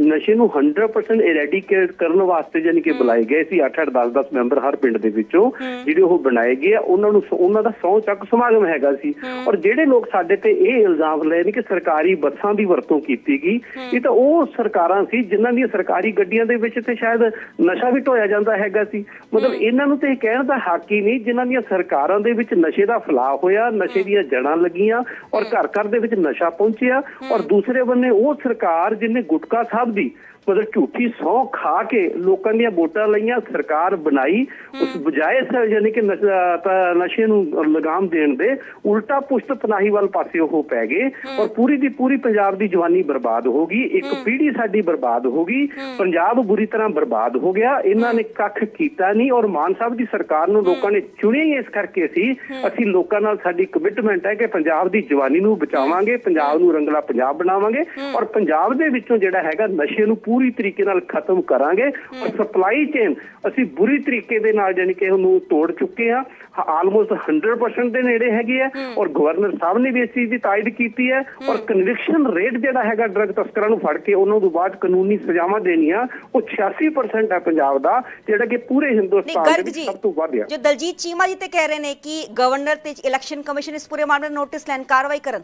G: ਨਸ਼ੇ ਨੂੰ 100% ਇਰੈਡੀਕੇਟ ਕਰਨ ਵਾਸਤੇ ਜਾਨੀ ਕਿ ਬੁਲਾਏ ਗਏ ਸੀ 8-8 10-10 ਮੈਂਬਰ ਹਰ ਪਿੰਡ ਦੇ ਵਿੱਚੋਂ ਜਿਹੜੇ ਉਹ ਬਣਾਏ ਗਏ ਆ ਉਹਨਾਂ ਨੂੰ ਉਹਨਾਂ ਦਾ ਸੌ ਚੱਕ ਸਮਾਗਮ ਹੈਗਾ ਸੀ। ਔਰ ਜਿਹੜੇ ਲੋਕ ਸਾਡੇ ਤੇ ਇਹ ਇਲਜ਼ਾਮ ਲਾਏ ਨੇ ਕਿ ਸਰਕਾਰੀ ਬੱਸਾਂ ਦੀ ਵਰਤੋਂ ਕੀਤੀ ਗਈ ਇਹ ਤਾਂ ਉਹ ਸਰਕਾਰਾਂ ਸੀ ਜਿਨ੍ਹਾਂ ਦੀਆਂ ਸਰਕਾਰੀ ਗੱਡੀਆਂ ਦੇ ਵਿੱਚ ਤੇ ਸ਼ਾਇਦ ਨਸ਼ਾ ਵੀ ਢੋਇਆ ਜਾਂਦਾ ਹੈਗਾ ਸੀ। ਮਤਲਬ ਇਹਨਾਂ ਨੂੰ ਤੇ ਇਹ ਕਹਿਣ ਦਾ ਹੱਕ ਹੀ ਨਹੀਂ ਜਿਨ੍ਹਾਂ ਦੀਆਂ ਸਰਕਾਰਾਂ ਦੇ ਵਿੱਚ ਨਸ਼ੇ ਦਾ ਫੈਲਾਅ ਹੋਇਆ ਨਸ਼ੇ ਦੀਆਂ ਜੜਾਂ ਲੱਗੀਆਂ ਔਰ ਘਰ ਘਰ ਦੇ ਵਿੱਚ ਨਸ਼ਾ ਪਹੁੰਚਿਆ ਔਰ ਦੂਸਰੇ ਬੰਨੇ ਉਹ ਸਰਕਾਰ ਜਿਹਨੇ ਗੁਟਕਾ ਸਾਹਿਬ ਦੀ ਮਤਲਬ ਝੂਠੀ ਸੌ ਖਾ ਕੇ ਲੋਕਾਂ ਦੀਆਂ ਵੋਟਾਂ ਲਈਆਂ ਸਰਕਾਰ ਬਣਾਈ। ਉਸ ਬਜਾਏ ਯਾਨੀ ਕਿ ਨਸ਼ੇ ਨੂੰ ਲਗਾਮ ਦੇਣ ਦੇ ਉਲਟਾ ਪੁਸ਼ਤ ਪਨਾਹੀ ਵੱਲ ਪਾਸੇ ਉਹ ਪੈ ਗਏ ਔਰ ਪੂਰੀ ਦੀ ਪੂਰੀ ਪੰਜਾਬ ਦੀ ਜਵਾਨੀ ਬਰਬਾਦ ਹੋ ਗਈ। ਇੱਕ ਪੀੜ੍ਹੀ ਸਾਡੀ ਬਰਬਾਦ ਹੋ ਗਈ। ਪੰਜਾਬ ਬੁਰੀ ਤਰ੍ਹਾਂ ਬਰਬਾਦ ਹੋ ਗਿਆ। ਇਹਨਾਂ ਨੇ ਕੱਖ ਕੀਤਾ ਨਹੀਂ ਔਰ ਮਾਨ ਸਾਹਿਬ ਦੀ ਸਰਕਾਰ ਨੂੰ ਲੋਕਾਂ ਨੇ ਚੁਣਿਆ ਹੀ ਇਸ ਕਰਕੇ ਸੀ। ਅਸੀਂ ਲੋਕਾਂ ਨਾਲ ਸਾਡੀ ਕਮਿਟਮੈਂਟ ਹੈ ਕਿ ਪੰਜਾਬ ਦੀ ਜਵਾਨੀ ਨੂੰ ਬਚਾਵਾਂਗੇ ਪੰਜਾਬ ਨੂੰ ਰੰਗਲਾ ਪੰਜਾਬ ਬਣਾਵਾਂਗੇ ਔਰ ਪੰਜਾਬ ਦੇ ਵਿੱਚੋਂ ਜਿਹੜਾ ਹੈਗਾ ਨਸ਼ੇ ਨੂੰ ਪੂਰੀ ਤਰੀਕੇ ਨਾਲ ਖਤਮ ਕਰਾਂਗੇ ਔਰ ਸਪਲਾਈ ਚੇਨ ਅਸੀਂ ਬੁਰੀ ਤਰੀਕੇ ਦੇ ਨਾਲ ਜਾਨੀ ਕਿ ਉਹਨੂੰ ਤੋੜ ਚੁੱਕੇ ਆ ਆਲਮੋਸਟ 100% ਦੇ ਨੇੜੇ ਹੈਗੇ ਆ ਔਰ ਗਵਰਨਰ ਸਾਹਿਬ ਨੇ ਵੀ ਇਸ ਚੀਜ਼ ਦੀ ਤਾਇਦ ਕੀਤੀ ਹੈ ਔਰ ਕਨਵਿਕਸ਼ਨ ਰੇਟ ਜਿਹੜਾ ਹੈਗਾ ਡਰਗ ਤਸਕਰਾਂ ਨੂੰ ਫੜ ਕੇ ਉਹਨਾਂ ਤੋਂ ਬਾਅਦ ਕਾਨੂੰਨੀ ਸਜ਼ਾਵਾਂ ਦੇਣੀਆਂ ਉਹ 86% ਹੈ ਪੰਜਾਬ ਦਾ ਜਿਹੜਾ ਕਿ ਪੂਰੇ ਹਿੰਦੁਸਤਾਨ ਦੇ ਸਭ ਤੋਂ ਵੱਧ ਆ।
A: ਜੋ ਦਲਜੀਤ ਚੀਮਾ ਜੀ ਤੇ ਕਹਿ ਰਹੇ ਨੇ ਕਿ ਗਵਰਨਰ ਤੇ ਇਲੈਕਸ਼ਨ ਕਮਿਸ਼ਨ ਇਸ ਪੂਰੇ ਮਾਮਲੇ ਨੋਟਿਸ ਲੈਣ ਕਾਰਵਾਈ ਕਰਨ।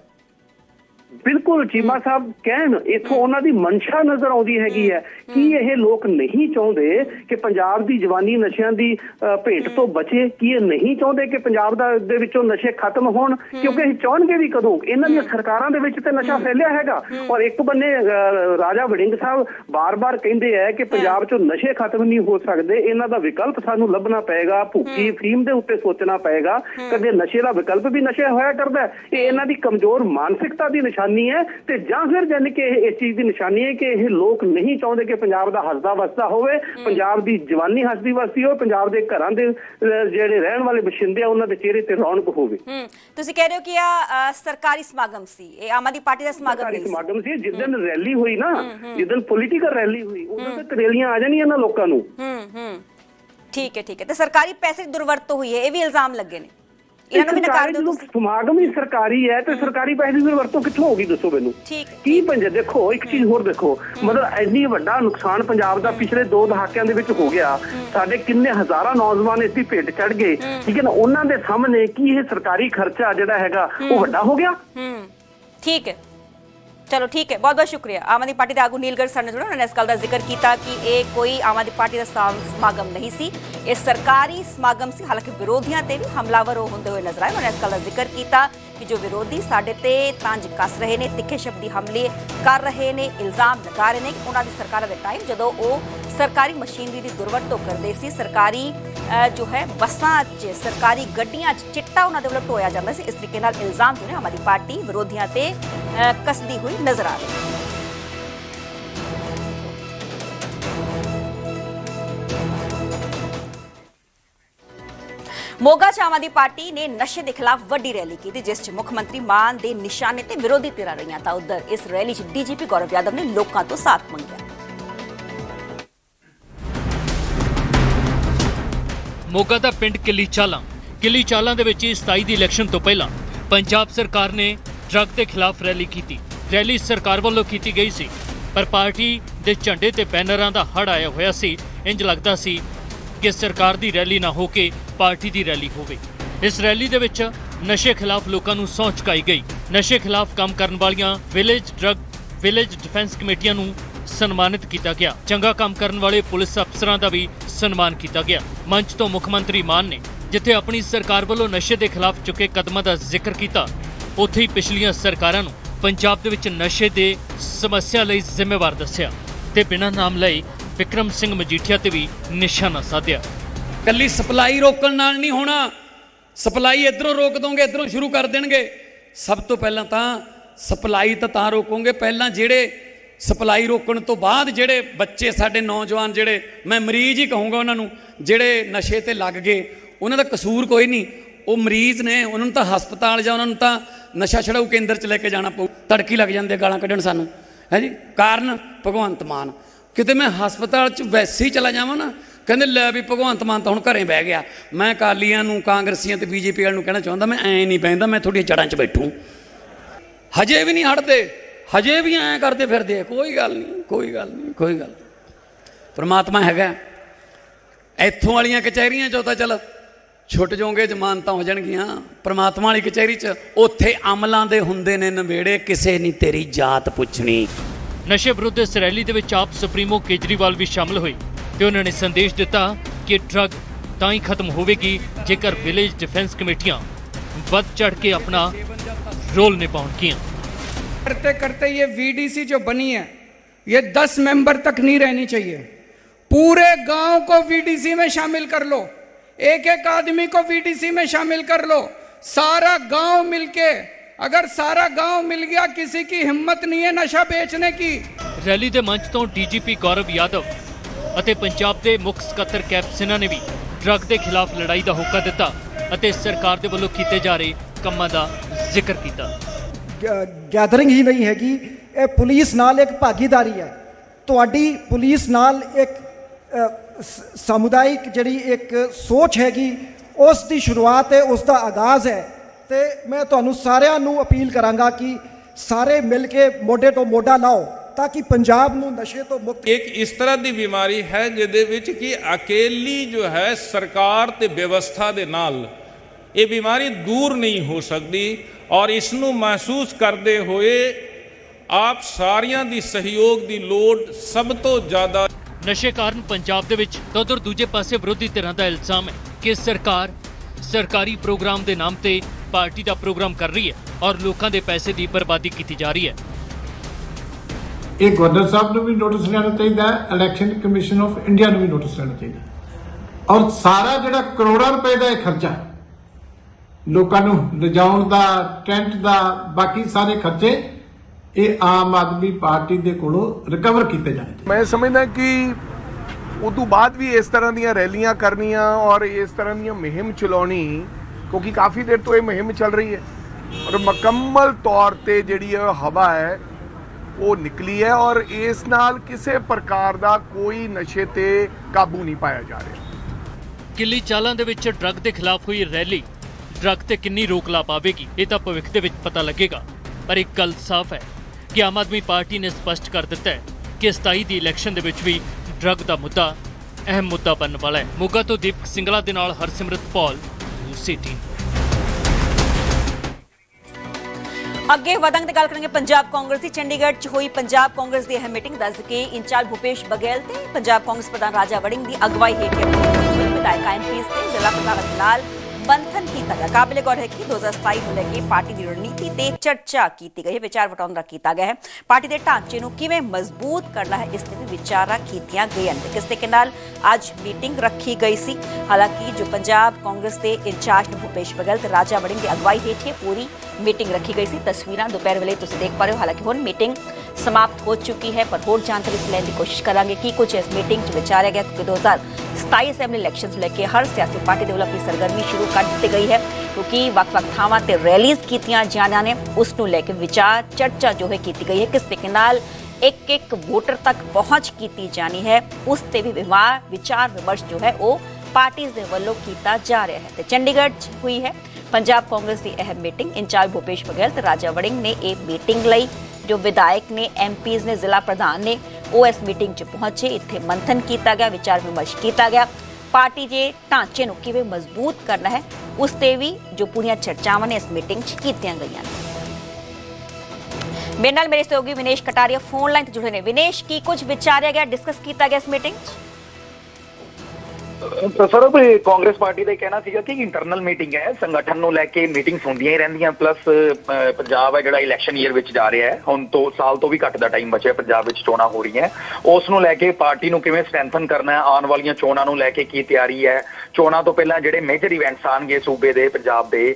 G: ਬਿਲਕੁਲ ਚੀਮਾ ਸਾਹਿਬ ਕਹਿਣ ਇਥੋਂ ਉਹਨਾਂ ਦੀ ਮਨਸ਼ਾ ਨਜ਼ਰ ਆਉਂਦੀ ਹੈਗੀ ਹੈ। ਕਿ ਇਹ ਲੋਕ ਨਹੀਂ ਚਾਹੁੰਦੇ ਕਿ ਪੰਜਾਬ ਦੀ ਜਵਾਨੀ ਨਸ਼ਿਆਂ ਦੀ ਭੇਟ ਤੋਂ ਬਚੇ? ਕਿ ਇਹ ਨਹੀਂ ਚਾਹੁੰਦੇ ਕਿ ਪੰਜਾਬ ਦਾ ਦੇ ਵਿੱਚੋਂ ਨਸ਼ੇ ਖਤਮ ਹੋਣ? ਕਿਉਂਕਿ ਇਹ ਚਾਹਣਗੇ ਵੀ ਕਦੋਂ? ਇਹਨਾਂ ਦੀਆਂ ਸਰਕਾਰਾਂ ਦੇ ਵਿੱਚ ਤੇ ਨਸ਼ਾ ਫੈਲਿਆ ਹੈਗਾ। ਔਰ ਇੱਕ ਬੰਨੇ ਰਾਜਾ ਵੜਿੰਗ ਸਾਹਿਬ ਬਾਰ-ਬਾਰ ਕਹਿੰਦੇ ਆ ਕਿ ਪੰਜਾਬ 'ਚੋਂ ਨਸ਼ੇ ਖਤਮ ਨਹੀਂ ਹੋ ਸਕਦੇ। ਇਹਨਾਂ ਦਾ ਵਿਕਲਪ ਸਾਨੂੰ ਲੱਭਣਾ ਪਏਗਾ। ਭੁੱਕੀ ਫੀਮ ਦੇ ਉੱਤੇ ਸੋਚਣਾ ਪਏਗਾ। ਕਦੇ ਨਸ਼ੇ ਦਾ ਵਿਕਲਪ ਵੀ ਨਸ਼ੇ ਹੋਇਆ ਕਰਦਾ। ਇਹ ਇਹਨਾਂ ਦੀ ਕਮਜ਼ੋਰ ਮਾਨਸਿਕਤਾ ਦੀ ਨਿਸ਼ਾਨੀ ਹੈ ਤੇ ਜਾਂ ਫਿਰ ਜਾਨੀ ਕਿ ਇਹ ਇਸ ਚੀਜ਼ ਦੀ ਨਿਸ਼ਾਨੀ ਹੈ ਕਿ ਇਹ ਲੋਕ ਨਹੀਂ ਚਾਹੁੰਦੇ ਕਿ ਪੰਜਾਬ ਦਾ ਹੱਸਦਾ ਵਸਦਾ ਹੋਵੇ ਪੰਜਾਬ ਦੀ ਜਵਾਨੀ ਹੱਸਦੀ ਵਸਦੀ ਹੋਵੇ ਪੰਜਾਬ ਦੇ ਘਰਾਂ ਦੇ ਜਿਹੜੇ ਰਹਿਣ ਵਾਲੇ ਬਸ਼ਿੰਦੇ ਆ ਉਹਨਾਂ ਦੇ ਚਿਹਰੇ ਤੇ ਰੌਣਕ ਹੋਵੇ।
A: ਹੂੰ ਤੁਸੀਂ ਕਹਿ ਰਹੇ ਹੋ ਕਿ ਆ ਸਰਕਾਰੀ ਸਮਾਗਮ ਸੀ ਇਹ ਆਮ ਆਦਮੀ ਪਾਰਟੀ ਦਾ ਸਮਾਗਮ ਨਹੀਂ ਸੀ।
G: ਸਮਾਗਮ ਸੀ ਜਿਸ ਦਿਨ ਰੈਲੀ ਹੋਈ ਨਾ ਜਿਸ ਦਿਨ ਪੋਲੀਟੀਕਲ ਰੈਲੀ ਹੋਈ ਉਦੋਂ ਤੇ ਤਰੇਲੀਆਂ ਆ ਜਾਣੀਆਂ ਨਾ ਲੋਕਾਂ ਨੂੰ।
A: ਹੂੰ ਹੂੰ। ਠੀਕ ਹੈ ਠੀਕ ਹੈ। ਤੇ ਸਰਕਾਰੀ ਪੈਸੇ ਦੀ ਦੁਰਵਰਤੋਂ ਹੋਈ ਹੈ ਇਹ ਵੀ ਇਲਜ਼ਾਮ ਲੱਗੇ ਨੇ। ਇਹਨਾਂ ਨੂੰ ਵੀ ਨਕਾਰ ਦਿਓ ਤੁਸੀਂ।
G: ਸਮਾਗਮ ਹੀ ਸਰਕਾਰੀ ਹੈ ਤੇ ਸਰਕਾਰੀ ਪੈਸੇ ਦੀ ਵਰਤੋਂ ਕਿੱਥੋਂ ਹੋਗੀ ਦੱਸੋ ਮੈਨੂੰ। ਕੀ ਪੰਜ ਦੇਖੋ ਇੱਕ ਚੀਜ਼ ਹੋਰ ਦੇਖੋ। ਮਤਲਬ ਇੰਨੀ ਵੱਡਾ ਨੁਕਸਾਨ ਪੰਜਾਬ ਦਾ ਪਿਛਲੇ 2 ਦਹਾਕਿਆਂ ਦੇ ਵਿੱਚ ਹੋ ਗਿਆ। ਸਾਡੇ ਕਿੰਨੇ ਹਜ਼ਾਰਾਂ ਨੌਜਵਾਨ ਇਸ ਦੀ ਭੇਟ ਚੜ ਗਏ। ਠੀਕ ਹੈ ਨਾ? ਉਹਨਾਂ ਦੇ ਸਾਹਮਣੇ ਕੀ ਇਹ ਸਰਕਾਰੀ ਖਰਚਾ ਜਿਹੜਾ ਹੈਗਾ ਉਹ ਵੱਡਾ ਹੋ ਗਿਆ?
A: ਹੂੰ ਠੀਕ ਹੈ। ਚਲੋ ਠੀਕ ਹੈ ਬਹੁਤ ਬਹੁਤ ਸ਼ੁਕਰੀਆ। ਆਮ ਆਦਮੀ ਪਾਰਟੀ ਦੇ ਆਗੂ ਨੀਲਗੜ੍ਹ ਸਾਡੇ ਨੇ ਜੁੜੇ ਉਹਨਾਂ ਨੇ ਇਸ ਗੱਲ ਦਾ ਜ਼ਿਕਰ ਕੀਤਾ ਕਿ ਇਹ ਕੋਈ ਆਮ ਆਦਮੀ ਪਾਰਟੀ ਦਾ ਸਮਾਗਮ ਨਹੀਂ ਸੀ। ਇਹ ਸਰਕਾਰੀ ਸਮਾਗਮ ਸੀ। ਹਾਲਾਂਕਿ ਵਿਰੋਧੀਆਂ ਤੇ ਵੀ ਹਮਲਾਵਰ ਹੁੰਦੇ ਹੋਏ ਨਜ਼ਰ ਆਏ। ਉਹਨਾਂ ਨੇ ਇਸ ਗੱਲ ਦਾ ਜ਼ਿਕਰ ਕੀਤਾ। ਕਿ ਜੋ ਵਿਰੋਧੀ ਸਾਡੇ ਤੇ ਤੰਜ ਕੱਸ ਰਹੇ ਨੇ ਤਿੱਖੇ ਸ਼ਬਦੀ ਹਮਲੇ ਕਰ ਰਹੇ ਨੇ ਇਲਜ਼ਾਮ ਲਗਾ ਰਹੇ ਨੇ ਕਿ ਉਹਨਾਂ ਦੀ ਸਰਕਾਰਾਂ ਦੇ ਟਾਈਮ ਜਦੋਂ ਉਹ ਸਰਕਾਰੀ ਮਸ਼ੀਨਰੀ ਦੀ ਦੁਰਵਰਤੋਂ ਕਰਦੇ ਸੀ ਸਰਕਾਰੀ ਜੋ ਹੈ ਬੱਸਾਂ 'ਚ ਸਰਕਾਰੀ ਗੱਡੀਆਂ 'ਚ ਚਿੱਟਾ ਉਹਨਾਂ ਦੇ ਵੱਲੋਂ ਢੋਇਆ ਜਾਂਦਾ ਸੀ ਇਸ ਤਰੀਕੇ ਨਾਲ ਇਲਜ਼ਾਮ ਜੋ ਨੇ ਆਮ ਆਦਮੀ ਪਾਰਟੀ ਵਿਰੋਧੀਆਂ ਤੇ ਅ, ਕੱਸਦੀ ਹੋਈ ਨਜ਼ਰ ਆ ਰਹੀ ਹੈ। ਮੋਗਾ ਚ ਆਮ ਆਦਮੀ ਪਾਰਟੀ ਨੇ ਨਸ਼ੇ ਦੇ ਖਿਲਾਫ ਵੱਡੀ ਰੈਲੀ ਕੀਤੀ, ਜਿਸ ਚ ਮੁੱਖ ਮੰਤਰੀ ਮਾਨ ਦੇ ਨਿਸ਼ਾਨੇ ਤੇ ਵਿਰੋਧੀ ਧਿਰਾਂ ਰਹੀਆਂ ਤਾਂ ਉਧਰ ਇਸ ਰੈਲੀ ਚ ਡੀਜੀਪੀ ਗੌਰਵ ਯਾਦਵ ਨੇ ਲੋਕਾਂ ਤੋਂ ਸਾਥ ਮੰਗਿਆ।
H: ਮੋਗਾ ਦਾ ਪਿੰਡ ਕਿੱਲੀ ਚਾਲਾਂ। ਕਿੱਲੀ ਚਾਲਾਂ ਦੇ ਵਿੱਚ 27 ਦੀ ਇਲੈਕਸ਼ਨ ਤੋਂ ਪਹਿਲਾਂ ਪੰਜਾਬ ਸਰਕਾਰ ਨੇ ਡਰੱਗ ਦੇ ਖਿਲਾਫ ਰੈਲੀ ਕੀਤੀ। ਰੈਲੀ ਸਰਕਾਰ ਵੱਲੋਂ ਕੀਤੀ ਗਈ ਸੀ, ਪਰ ਪਾਰਟੀ ਦੇ ਝੰਡੇ ਤੇ ਬੈਨਰਾਂ ਦਾ ਹੜ ਆਇਆ ਹੋਇਆ ਸੀ। ਇੰਜ ਲੱਗਦਾ ਸੀ ਕਿ ਸਰਕਾਰ ਦੀ ਰੈਲੀ ਨਾ ਹੋ ਕੇ ਪਾਰਟੀ ਦੀ ਰੈਲੀ ਹੋਵੇ। ਇਸ ਰੈਲੀ ਦੇ ਵਿੱਚ ਨਸ਼ੇ ਖਿਲਾਫ ਲੋਕਾਂ ਨੂੰ ਸਹੁੰ ਚੁਕਾਈ ਗਈ। ਨਸ਼ੇ ਖਿਲਾਫ ਕੰਮ ਕਰਨ ਵਾਲੀਆਂ ਵਿਲੇਜ ਡਰੱਗ ਵਿਲੇਜ ਡਿਫੈਂਸ ਕਮੇਟੀਆਂ ਨੂੰ ਸਨਮਾਨਿਤ ਕੀਤਾ ਗਿਆ। ਚੰਗਾ ਕੰਮ ਕਰਨ ਵਾਲੇ ਪੁਲਿਸ ਅਫਸਰਾਂ ਦਾ ਵੀ ਸਨਮਾਨ ਕੀਤਾ ਗਿਆ। ਮੰਚ ਤੋਂ ਮੁੱਖ ਮੰਤਰੀ ਮਾਨ ਨੇ ਜਿੱਥੇ ਆਪਣੀ ਸਰਕਾਰ ਵੱਲੋਂ ਨਸ਼ੇ ਦੇ ਖਿਲਾਫ ਚੁੱਕੇ ਕਦਮਾਂ ਦਾ ਜ਼ਿਕਰ ਕੀਤਾ, ਉੱਥੇ ਹੀ ਪਿਛਲੀਆਂ ਸਰਕਾਰਾਂ ਨੂੰ ਪੰਜਾਬ ਦੇ ਵਿੱਚ ਨਸ਼ੇ ਦੇ ਸਮੱਸਿਆ ਲਈ ਜ਼ਿੰਮੇਵਾਰ ਦੱਸਿਆ ਤੇ ਬਿਨਾਂ ਨਾਮ ਲਈ ਵਿਕਰਮ ਸਿੰਘ ਮਜੀਠੀਆ ਤੇ ਵੀ ਨਿਸ਼ਾਨਾ ਸਾਧਿਆ।
I: ਕੱਲੀ ਸਪਲਾਈ ਰੋਕਣ ਨਾਲ ਨਹੀਂ ਹੋਣਾ। ਸਪਲਾਈ ਇਧਰੋਂ ਰੋਕ ਦੋਗੇ, ਇਧਰੋਂ ਸ਼ੁਰੂ ਕਰ ਦੇਣਗੇ। ਸਭ ਤੋਂ ਪਹਿਲਾਂ ਤਾਂ ਸਪਲਾਈ ਤਾਂ ਤਾਂ ਰੋਕੋਗੇ। ਪਹਿਲਾਂ ਜਿਹੜੇ ਸਪਲਾਈ ਰੋਕਣ ਤੋਂ ਬਾਅਦ ਜਿਹੜੇ ਬੱਚੇ ਸਾਡੇ ਨੌਜਵਾਨ ਜਿਹੜੇ, ਮੈਂ ਮਰੀਜ਼ ਹੀ ਕਹੂੰਗਾ ਉਹਨਾਂ ਨੂੰ, ਜਿਹੜੇ ਨਸ਼ੇ ਤੇ ਲੱਗ ਗਏ, ਉਹਨਾਂ ਦਾ ਕਸੂਰ ਕੋਈ ਨਹੀਂ। ਉਹ ਮਰੀਜ਼ ਨੇ, ਉਹਨਾਂ ਨੂੰ ਤਾਂ ਹਸਪਤਾਲ ਜਾਂ ਉਹਨਾਂ ਨੂੰ ਤਾਂ ਨਸ਼ਾ ਛਡਾਊ ਕੇਂਦਰ 'ਚ ਲੈ ਕੇ ਜਾਣਾ ਪਊ। ਤੜਕੀ ਲੱਗ ਜਾਂਦੇ ਗਾਲਾਂ ਕੱਢਣ ਸਾਨੂੰ। ਹੈ ਜੀ? ਕਾਰਨ ਭਗਵੰਤ ਮਾਨ। ਕਿਤੇ ਮੈਂ ਹਸਪਤਾਲ 'ਚ ਵੈਸੇ ਹੀ ਚਲਾ ਜਾਵਾਂ ਨਾ ਕਹਿੰਦੇ ਲੈ ਵੀ ਭਗਵੰਤ ਮਾਨ ਤਾਂ ਹੁਣ ਘਰੇ ਬਹਿ ਗਿਆ। ਮੈਂ ਕਾਲੀਆਂ ਨੂੰ, ਕਾਂਗਰਸੀਆਂ ਤੇ ਬੀਜੇਪੀ ਵਾਲਿਆਂ ਨੂੰ ਕਹਿਣਾ ਚਾਹੁੰਦਾ, ਮੈਂ ਐ ਨਹੀਂ ਬਹਿੰਦਾ, ਮੈਂ ਤੁਹਾਡੀਆਂ ਜੜਾਂ 'ਚ ਬੈਠੂ। ਹਜੇ ਵੀ ਨਹੀਂ ਹਟਦੇ। ਹਜੇ ਵੀ ਐਂ ਕਰਦੇ ਫਿਰਦੇ ਕੋਈ ਗੱਲ ਨਹੀਂ, ਕੋਈ ਗੱਲ ਨਹੀਂ, ਕੋਈ ਗੱਲ ਪਰਮਾਤਮਾ ਹੈਗਾ। ਇੱਥੋਂ ਵਾਲੀਆਂ ਕਚਹਿਰੀਆਂ 'ਚੋਂ ਤਾਂ ਚੱਲ ਛੁੱਟ ਜਾਓਗੇ, ਜ਼ਮਾਨਤਾਂ ਹੋ ਜਾਣਗੀਆਂ। ਪਰਮਾਤਮਾ ਵਾਲੀ ਕਚਹਿਰੀ 'ਚ ਉੱਥੇ ਅਮਲਾਂ ਦੇ ਹੁੰਦੇ ਨੇ ਨਵੇੜੇ, ਕਿਸੇ ਨਹੀਂ ਤੇਰੀ ਜਾਤ ਪੁੱਛਣੀ।
H: ਨਸ਼ੇ ਵਿਰੁੱਧ ਇਸ ਰੈਲੀ ਦੇ ਵਿੱਚ ਆਪ ਸੁਪਰੀਮੋ ਕੇਜਰੀਵਾਲ ਵੀ ਸ਼ਾਮਲ ਹੋਏ। ਤੇ ਉਹਨਾਂ ਨੇ ਸੰਦੇਸ਼ ਦਿੱਤਾ ਕਿ ਡਰੱਗ ਤਾਂ ਹੀ ਖਤਮ ਹੋਵੇਗੀ ਜੇਕਰ ਵਿਲੇਜ ਡਿਫੈਂਸ ਕਮੇਟੀਆਂ ਵੱਧ ਚੜ ਕੇ ਆਪਣਾ ਰੋਲ ਨਿਭਾਉਣਗੀਆਂ
J: करते करते ये वीडीसी जो बनी है ये दस मेंबर तक नहीं रहनी चाहिए पूरे गांव को वीडीसी में शामिल कर लो एक एक आदमी को वीडीसी में शामिल कर लो सारा गांव मिलके अगर सारा गांव मिल गया किसी की हिम्मत नहीं है नशा बेचने की
H: ਰੈਲੀ ਦੇ ਮੰਚ ਤੋਂ ਡੀਜੀਪੀ ਗੌਰਵ ਯਾਦਵ ਅਤੇ ਪੰਜਾਬ ਦੇ ਮੁੱਖ ਸਕੱਤਰ ਕੈਪ ਸਿਨਹਾ ਨੇ ਵੀ ਡਰੱਗ ਦੇ ਖਿਲਾਫ ਲੜਾਈ ਦਾ ਹੋਕਾ ਦਿੱਤਾ ਅਤੇ ਸਰਕਾਰ ਦੇ ਵੱਲੋਂ ਕੀਤੇ ਜਾ ਰਹੇ ਕੰਮਾਂ ਦਾ ਜ਼ਿਕਰ ਕੀਤਾ।
K: ਗੈਦਰਿੰਗ ਹੀ ਨਹੀਂ ਹੈਗੀ, ਇਹ ਪੁਲਿਸ ਨਾਲ ਇੱਕ ਭਾਗੀਦਾਰੀ ਹੈ। ਤੁਹਾਡੀ ਪੁਲਿਸ ਨਾਲ ਇੱਕ ਸਮੁਦਾਇਕ ਜਿਹੜੀ ਇੱਕ ਸੋਚ ਹੈਗੀ, ਉਸ ਦੀ ਸ਼ੁਰੂਆਤ ਹੈ, ਉਸ ਦਾ ਆਗਾਜ਼ ਹੈ। ਤੇ ਮੈਂ ਤੁਹਾਨੂੰ ਸਾਰਿਆਂ ਨੂੰ ਅਪੀਲ ਕਰਾਂਗਾ ਕਿ ਸਾਰੇ ਮਿਲ ਕੇ ਮੋਢੇ ਤੋਂ ਮੋਢਾ ਲਾਓ। ਤਾਂ ਕਿ ਪੰਜਾਬ ਨੂੰ ਨਸ਼ੇ ਤੋਂ ਮੁਕਤ
L: ਇੱਕ ਇਸ ਤਰ੍ਹਾਂ ਦੀ ਬਿਮਾਰੀ ਹੈ ਜਿਹਦੇ ਵਿੱਚ ਕਿ ਅਕੇਲੀ ਜੋ ਹੈ ਸਰਕਾਰ ਤੇ ਵਿਵਸਥਾ ਦੇ ਨਾਲ ਇਹ ਬਿਮਾਰੀ ਦੂਰ ਨਹੀਂ ਹੋ ਸਕਦੀ ਔਰ ਇਸ ਨੂੰ ਮਹਿਸੂਸ ਕਰਦੇ ਹੋਏ ਆਪ ਸਾਰਿਆਂ ਦੀ ਸਹਿਯੋਗ ਦੀ ਲੋੜ ਸਭ ਤੋਂ ਜ਼ਿਆਦਾ
H: ਨਸ਼ੇ ਕਾਰਨ ਪੰਜਾਬ ਦੇ ਵਿੱਚ ਤਾਂ ਉਧਰ ਦੂਜੇ ਪਾਸੇ ਵਿਰੋਧੀ ਧਿਰਾਂ ਦਾ ਇਲਜ਼ਾਮ ਹੈ ਕਿ ਸਰਕਾਰ ਸਰਕਾਰੀ ਪ੍ਰੋਗਰਾਮ ਦੇ ਨਾਮ ਤੇ ਪਾਰਟੀ ਦਾ ਪ੍ਰੋਗਰਾਮ ਕਰ ਰਹੀ ਹੈ ਔਰ ਲੋਕਾਂ ਦੇ ਪੈਸੇ ਦੀ ਬਰਬਾਦੀ ਕੀਤੀ ਜਾ ਰਹੀ ਹੈ।
D: ਇਹ ਗਵਰਨਰ ਸਾਹਿਬ ਨੂੰ ਵੀ ਨੋਟਿਸ ਲੈਣਾ ਚਾਹੀਦਾ ਹੈ ਇਲੈਕਸ਼ਨ ਕਮਿਸ਼ਨ ਆਫ ਇੰਡੀਆ ਨੂੰ ਵੀ ਨੋਟਿਸ ਲੈਣਾ ਚਾਹੀਦਾ ਔਰ ਸਾਰਾ ਜਿਹੜਾ ਕਰੋੜਾਂ ਰੁਪਏ ਦਾ ਇਹ ਖਰਚਾ ਲੋਕਾਂ ਨੂੰ ਲਿਜਾਉਣ ਦਾ, ਟੈਂਟ ਦਾ, ਬਾਕੀ ਸਾਰੇ ਖਰਚੇ ਇਹ ਆਮ ਆਦਮੀ ਪਾਰਟੀ ਦੇ ਕੋਲੋਂ ਰਿਕਵਰ ਕੀਤੇ ਜਾਣੇ ਚਾਹੀਦੇ।
E: ਮੈਂ ਸਮਝਦਾ ਕਿ ਉਦੋਂ ਬਾਅਦ ਵੀ ਇਸ ਤਰ੍ਹਾਂ ਦੀਆਂ ਰੈਲੀਆਂ ਕਰਨੀਆਂ ਔਰ ਇਸ ਤਰ੍ਹਾਂ ਦੀਆਂ ਮੁਹਿੰਮ ਚਲਾਉਣੀ, ਕਿਉਂਕਿ ਕਾਫੀ ਦੇਰ ਤੋਂ ਇਹ ਮੁਹਿੰਮ ਚੱਲ ਰਹੀ ਹੈ। ਔਰ ਮੁਕੰਮਲ ਤੌਰ ਤੇ ਜਿਹੜੀ ਇਹ ਹਵਾ ਹੈ ਉਹ ਨਿਕਲੀ ਹੈ ਔਰ ਇਸ ਨਾਲ ਕਿਸੇ ਪ੍ਰਕਾਰ ਦਾ ਕੋਈ ਨਸ਼ੇ ਤੇ ਕਾਬੂ ਨਹੀਂ ਪਾਇਆ ਜਾ ਰਿਹਾ।
H: ਕਿੱਲੀ ਚਾਲਾਂ ਦੇ ਵਿੱਚ ਡਰੱਗ ਦੇ ਖਿਲਾਫ ਹੋਈ ਰੈਲੀ। ਡਰੱਗ ਤੇ ਕਿੰਨੀ ਰੋਕ ਲਾ ਪਾਵੇਗੀ, ਇਹ ਤਾਂ ਭਵਿੱਖ ਦੇ ਵਿੱਚ ਪਤਾ ਲੱਗੇਗਾ। ਪਰ ਇੱਕ ਗੱਲ ਸਾਫ਼ ਹੈ ਕਿ ਆਮ ਆਦਮੀ ਪਾਰਟੀ ਨੇ ਸਪਸ਼ਟ ਕਰ ਦਿੱਤਾ ਹੈ ਕਿ 27 ਦੀ ਇਲੈਕਸ਼ਨ ਦੇ ਵਿੱਚ ਵੀ ਡਰੱਗ ਦਾ ਮੁੱਦਾ ਅਹਿਮ ਮੁੱਦਾ ਬਣਨ ਵਾਲਾ ਹੈ। ਮੋਗਾ ਤੋਂ ਦੀਪਕ ਸਿੰਗਲਾ ਦੇ ਨਾਲ ਹਰਸਿਮਰਤ ਪੌਲ ਸਿਟੀ
A: ਅੱਗੇ ਵਧਾਂਗੇ ਤੇ ਗੱਲ ਕਰਾਂਗੇ ਪੰਜਾਬ ਕਾਂਗਰਸ ਦੀ। ਚੰਡੀਗੜ੍ਹ 'ਚ ਹੋਈ ਪੰਜਾਬ ਕਾਂਗਰਸ ਦੀ ਅਹਿਮ ਮੀਟਿੰਗ ਦੱਸ ਕੇ ਇੰਚਾਰਜ ਭੁਪੇਸ਼ ਬਘੇਲ ਤੇ ਪੰਜਾਬ ਕਾਂਗਰਸ ਪ੍ਰਧਾਨ ਰਾਜਾ ਵੜਿੰਗ ਦੀ ਅਗਵਾਈ ਹੇਠ। ਵਿਧਾਇਕ ਐਮਪੀਸ ਤੇ ਜ਼ਿਲ੍ਹਾ ਪ੍ਰਧਾਨ ਨਾਲ ਮੰਥਨ ਕੀਤਾ ਗਿਆ ਕਾਬਿਲੇ ਗੌਰ ਹੈ ਕਿ 2027 ਨੂੰ ਲੈ ਕੇ ਪਾਰਟੀ ਦੀ ਰਣਨੀਤੀ ਤੇ ਚਰਚਾ ਕੀਤੀ ਗਈ ਹੈ ਵਿਚਾਰ ਵਟਾਂਦਰਾ ਕੀਤਾ ਗਿਆ ਹੈ ਪਾਰਟੀ ਦੇ ਢਾਂਚੇ ਨੂੰ ਕਿਵੇਂ ਮਜ਼ਬੂਤ ਕਰਨਾ ਹੈ ਇਸ ਤੇ ਵੀ ਵਿਚਾਰਾਂ ਕੀਤੀਆਂ ਗਈਆਂ ਨੇ ਕਿਸ ਤਰੀਕੇ ਨਾਲ ਅੱਜ ਮੀਟਿੰਗ ਰੱਖੀ ਗਈ ਸੀ ਹਾਲਾਂਕਿ ਜੋ ਪੰਜਾਬ ਕਾਂਗਰਸ ਦੇ ਇੰਚਾਰਜ ਨੇ ਭੁਪੇਸ਼ ਬਘੇਲ ਤੇ ਰਾਜਾ ਵੜਿੰਗ ਦੀ ਅਗਵਾਈ ਹੇਠ ਪੂਰੀ ਮੀਟਿੰਗ ਰੱਖੀ ਗਈ ਸੀ ਤਸਵੀਰਾਂ ਦੁਪਹਿਰ ਵੇਲੇ ਤੁਸੀਂ ਦੇਖ ਪਾ ਰਹੇ ਹੋ ਹਾਲਾਂਕਿ ਹੁਣ ਮੀਟਿੰਗ ਸਮਾਪਤ ਹੋ ਚੁੱਕੀ ਹੈ ਪਰ ਹੋਰ ਜਾਣਕਾਰੀ ਇਸ ਲੈਣ ਦੀ ਕੋਸ਼ਿਸ਼ ਕਰਾਂਗੇ ਕਿ ਕੁਝ ਇਸ ਮੀਟਿੰਗ 'ਚ ਵਿਚਾਰਿਆ ਗਿਆ ਕਿ 2027 ਅਸੈਂਬਲੀ ਇਲੈਕਸ਼ਨਸ ਲੈ ਕੇ ਹਰ ਸਿਆਸੀ ਪਾਰਟੀ ਦੇ ਵੱਲੋਂ ਆਪਣੀ ਸਰਗਰਮੀ ਸ਼ੁਰੂ ਕਰ ਦਿੱਤੀ ਗਈ ਹੈ ਕਿਉਂਕਿ ਵੱਖ-ਵੱਖ ਥਾਵਾਂ ਤੇ ਰੈਲੀਜ਼ ਕੀਤੀਆਂ ਜਾਣੀਆਂ ਨੇ ਉਸ ਨੂੰ ਲੈ ਕੇ ਵਿਚਾਰ ਚਰਚਾ ਜੋ ਹੈ ਕੀਤੀ ਗਈ ਹੈ ਕਿਸ ਤਰੀਕੇ ਨਾਲ ਇੱਕ ਇੱਕ ਵੋਟਰ ਤੱਕ ਪਹੁੰਚ ਕੀਤੀ ਜਾਣੀ ਹੈ ਉਸ ਤੇ ਵੀ ਵਿਵਾਦ ਵਿਚਾਰ ਵਿਮਰਸ਼ ਜੋ ਹੈ ਉਹ ਪਾਰਟੀਆਂ ਦੇ ਵੱਲੋਂ ਕੀਤਾ ਜਾ ਰਿਹਾ ਹੈ ਤੇ ਚੰਡੀਗੜ੍ਹ 'ਚ ਹੋਈ ਹੈ ਪੰਜਾਬ ਕਾਂਗਰਸ ਦੀ ਅਹਿਮ ਮੀਟਿੰਗ ਇੰਚਾਰਜ ਭੁਪੇਸ਼ ਬਘੇਲ ਤੇ ਰਾਜਾ ਵੜਿੰਗ ਨੇ ਇਹ ਮੀਟਿੰਗ ਲਈ ਜੋ ਵਿਧਾਇਕ ਨੇ ਐਮਪੀਜ਼ ਨੇ, ਜ਼ਿਲ੍ਹਾ ਪ੍ਰਧਾਨ ਨੇ, ਉਹ ਇਸ ਮੀਟਿੰਗ 'ਚ ਪਹੁੰਚੇ। ਇੱਥੇ ਮੰਥਨ ਕੀਤਾ ਗਿਆ, ਵਿਚਾਰ ਵਿਮਰਸ਼ ਕੀਤਾ ਗਿਆ। ਪਾਰਟੀ ਦੇ ਢਾਂਚੇ ਨੂੰ ਕਿਵੇਂ ਮਜ਼ਬੂਤ ਕਰਨਾ ਹੈ, ਉਸ ਤੇ ਵੀ ਜੋ ਪੂਰੀਆਂ ਚਰਚਾਵਾਂ ਨੇ, ਇਸ ਮੀਟਿੰਗ 'ਚ ਕੀਤੀਆਂ ਗਈਆਂ ਮੇਰੇ ਨਾਲ ਮੇਰੇ ਸਹਿਯੋਗੀ ਵਿਨੇਸ਼ ਕਟਾਰੀਆ ਫੋਨ ਲਾਈਨ ਤੇ ਜੁੜੇ ਨੇ। ਵਿਨੇਸ਼, ਕੀ ਕੁਝ ਵਿਚਾਰਿਆ ਗਿਆ, ਡਿਸਕਸ ਕੀਤਾ ਗਿਆ ਇਸ ਮੀਟਿੰਗ 'ਚ?
M: ਸਰ ਵੀ ਕਾਂਗਰਸ ਪਾਰਟੀ ਦਾ ਕਹਿਣਾ ਸੀਗਾ ਕਿ ਇੰਟਰਨਲ ਮੀਟਿੰਗ ਹੈ, ਸੰਗਠਨ ਨੂੰ ਲੈ ਕੇ ਮੀਟਿੰਗਸ ਹੁੰਦੀਆਂ ਹੀ ਰਹਿੰਦੀਆਂ ਪਲੱਸ ਪੰਜਾਬ ਹੈ ਜਿਹੜਾ ਇਲੈਕਸ਼ਨ ਈਅਰ ਵਿੱਚ ਜਾ ਰਿਹਾ ਹੈ, ਹੁਣ ਤੋਂ ਸਾਲ ਤੋਂ ਵੀ ਘੱਟ ਦਾ ਟਾਈਮ ਬਚਿਆ, ਪੰਜਾਬ ਵਿੱਚ ਚੋਣਾਂ ਹੋ ਰਹੀਆਂ ਉਸ ਨੂੰ ਲੈ ਕੇ ਪਾਰਟੀ ਨੂੰ ਕਿਵੇਂ ਸਟਰੈਂਥਨ ਕਰਨਾ ਹੈ, ਆਉਣ ਵਾਲੀਆਂ ਚੋਣਾਂ ਨੂੰ ਲੈ ਕੇ ਕੀ ਤਿਆਰੀ ਹੈ? ਚੋਣਾਂ ਤੋਂ ਪਹਿਲਾਂ ਜਿਹੜੇ ਮੇਜਰ ਇਵੈਂਟਸ ਆਣਗੇ ਸੂਬੇ ਦੇ, ਪੰਜਾਬ ਦੇ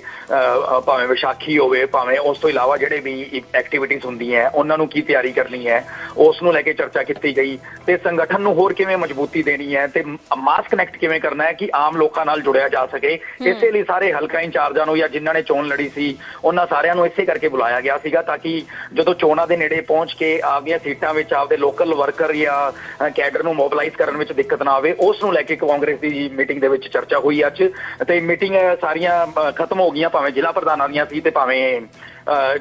M: ਭਾਵੇਂ ਵਿਸਾਖੀ ਹੋਵੇ, ਭਾਵੇਂ ਉਸ ਤੋਂ ਇਲਾਵਾ ਜਿਹੜੇ ਵੀ ਐਕਟੀਵਿਟੀਜ਼ ਹੁੰਦੀਆਂ ਉਹਨਾਂ ਨੂੰ ਕੀ ਤਿਆਰੀ ਕਰਨੀ ਹੈ? ਉਸ ਨੂੰ ਲੈ ਕੇ ਚਰਚਾ ਕੀਤੀ ਗਈ ਤੇ ਸੰਗਠਨ ਨੂੰ ਹੋਰ ਕਿਵੇਂ ਮਜ਼ਬੂਤੀ ਦੇਣੀ ਹੈ ਤੇ ਮਾਸ ਕਨੈਕਟ ਕਿਵੇਂ ਕਰਨਾ ਹੈ ਕਿ ਆਮ ਲੋਕਾਂ ਨਾਲ ਜੁੜਿਆ ਜਾ ਸਕੇ। ਇਸੇ ਲਈ ਸਾਰੇ ਹਲਕਾ ਇੰਚਾਰਜਾਂ ਨੂੰ ਜਾਂ ਜਿਨ੍ਹਾਂ ਨੇ ਚੋਣ ਲੜੀ ਸੀ ਉਹਨਾਂ ਸਾਰਿਆਂ ਨੂੰ ਇਸੇ ਕਰਕੇ ਬੁਲਾਇਆ ਗਿਆ ਸੀਗਾ ਤਾਂ ਕਿ ਜਦੋਂ ਚੋਣਾਂ ਦੇ ਨੇੜੇ ਪਹੁੰਚ ਕੇ ਆਪਦੀਆਂ ਸੀਟਾਂ ਵਿੱਚ ਆਪਦੇ ਲੋਕਲ ਵਰਕਰ ਜਾਂ ਕੈਡਰ ਨੂੰ ਮੋਬਿਲਾਈਜ਼ ਕਰਨ ਵਿੱਚ ਦਿੱਕਤ ਨਾ ਆਵੇ ਉਸ ਨੂੰ ਲੈ ਕੇ ਕਾਂਗਰਸ ਦੀ ਮੀਟਿੰਗ ਦੇ ਵਿੱਚ ਚਰਚਾ ਹੋਈ ਅੱਜ। ਤੇ ਮੀਟਿੰਗ ਸਾਰੀਆਂ ਖਤਮ ਹੋ ਗਈਆਂ ਭਾਵੇਂ ਜ਼ਿਲ੍ਹਾ ਪ੍ਰਧਾਨਾਂ ਦੀਆਂ ਸੀ ਤੇ ਭਾਵੇਂ